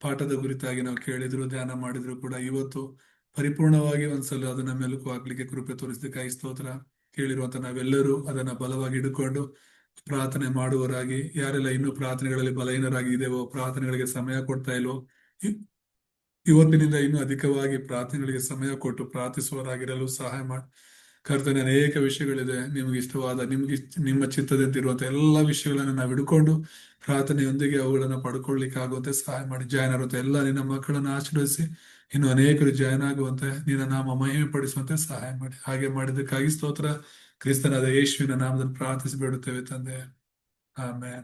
ಪಾಠದ ಕುರಿತಾಗಿ ನಾವು ಕೇಳಿದ್ರು, ಧ್ಯಾನ ಮಾಡಿದ್ರು ಕೂಡ ಇವತ್ತು ಪರಿಪೂರ್ಣವಾಗಿ ಒಂದ್ಸಲ ಅದನ್ನ ಮೆಲುಕು ಹಾಕ್ಲಿಕ್ಕೆ ಕೃಪೆ ತೋರಿಸಿದಕ್ಕಾಗಿ ಸ್ತೋತ್ರ. ಕೇಳಿರುವಂತ ನಾವೆಲ್ಲರೂ ಅದನ್ನ ಬಲವಾಗಿ ಹಿಡ್ಕೊಂಡು ಪ್ರಾರ್ಥನೆ ಮಾಡುವರಾಗಿ ಯಾರೆಲ್ಲ ಇನ್ನೂ ಪ್ರಾರ್ಥನೆಗಳಲ್ಲಿ ಬಲಹೀನರಾಗಿ ಇದೆವೋ, ಪ್ರಾರ್ಥನೆಗಳಿಗೆ ಸಮಯ ಕೊಡ್ತಾ ಇಲ್ವೋ ಇವತ್ತಿನಿಂದ ಇನ್ನೂ ಅಧಿಕವಾಗಿ ಪ್ರಾರ್ಥನೆಗಳಿಗೆ ಸಮಯ ಕೊಟ್ಟು ಪ್ರಾರ್ಥಿಸುವರಾಗಿರಲು ಸಹಾಯ ಮಾಡಿ. ಕರ್ತನೆ, ಅನೇಕ ವಿಷಯಗಳಿದೆ. ನಿಮ್ಗೆ ಇಷ್ಟವಾದ, ನಿಮ್ಗೆ ನಿಮ್ಮ ಚಿತ್ತದಂತಿರುವಂತ ಎಲ್ಲ ವಿಷಯಗಳನ್ನು ನಾವು ಹಿಡ್ಕೊಂಡು ಪ್ರಾರ್ಥನೆಯೊಂದಿಗೆ ಅವುಗಳನ್ನು ಪಡ್ಕೊಳ್ಳಿಕ್ಕೆ ಆಗುವಂತೆ ಸಹಾಯ ಮಾಡಿ. ಜಾಯ್ನ್ ಆಗುವಂತೆ ಎಲ್ಲ ನಿನ್ನ ಮಕ್ಕಳನ್ನು ಆಶೀರ್ವದಿಸಿ ಇನ್ನು ಅನೇಕರು ಜಾಯ್ನ್ ಆಗುವಂತೆ ನಿನ್ನ ನಾಮ ಮಹಿಮೆ ಪಡಿಸುವಂತೆ ಸಹಾಯ ಮಾಡಿ. ಹಾಗೆ ಮಾಡಿದ್ದಕ್ಕಾಗಿ ಸ್ತೋತ್ರ. ಕ್ರಿಸ್ತನಾದ ಯೇಸುವಿನ ನಾಮದಲ್ಲಿ ಪ್ರಾರ್ಥಿಸಿ ಬಿಡುತ್ತೇವೆ ತಂದೆ. ಆಮೇಲೆ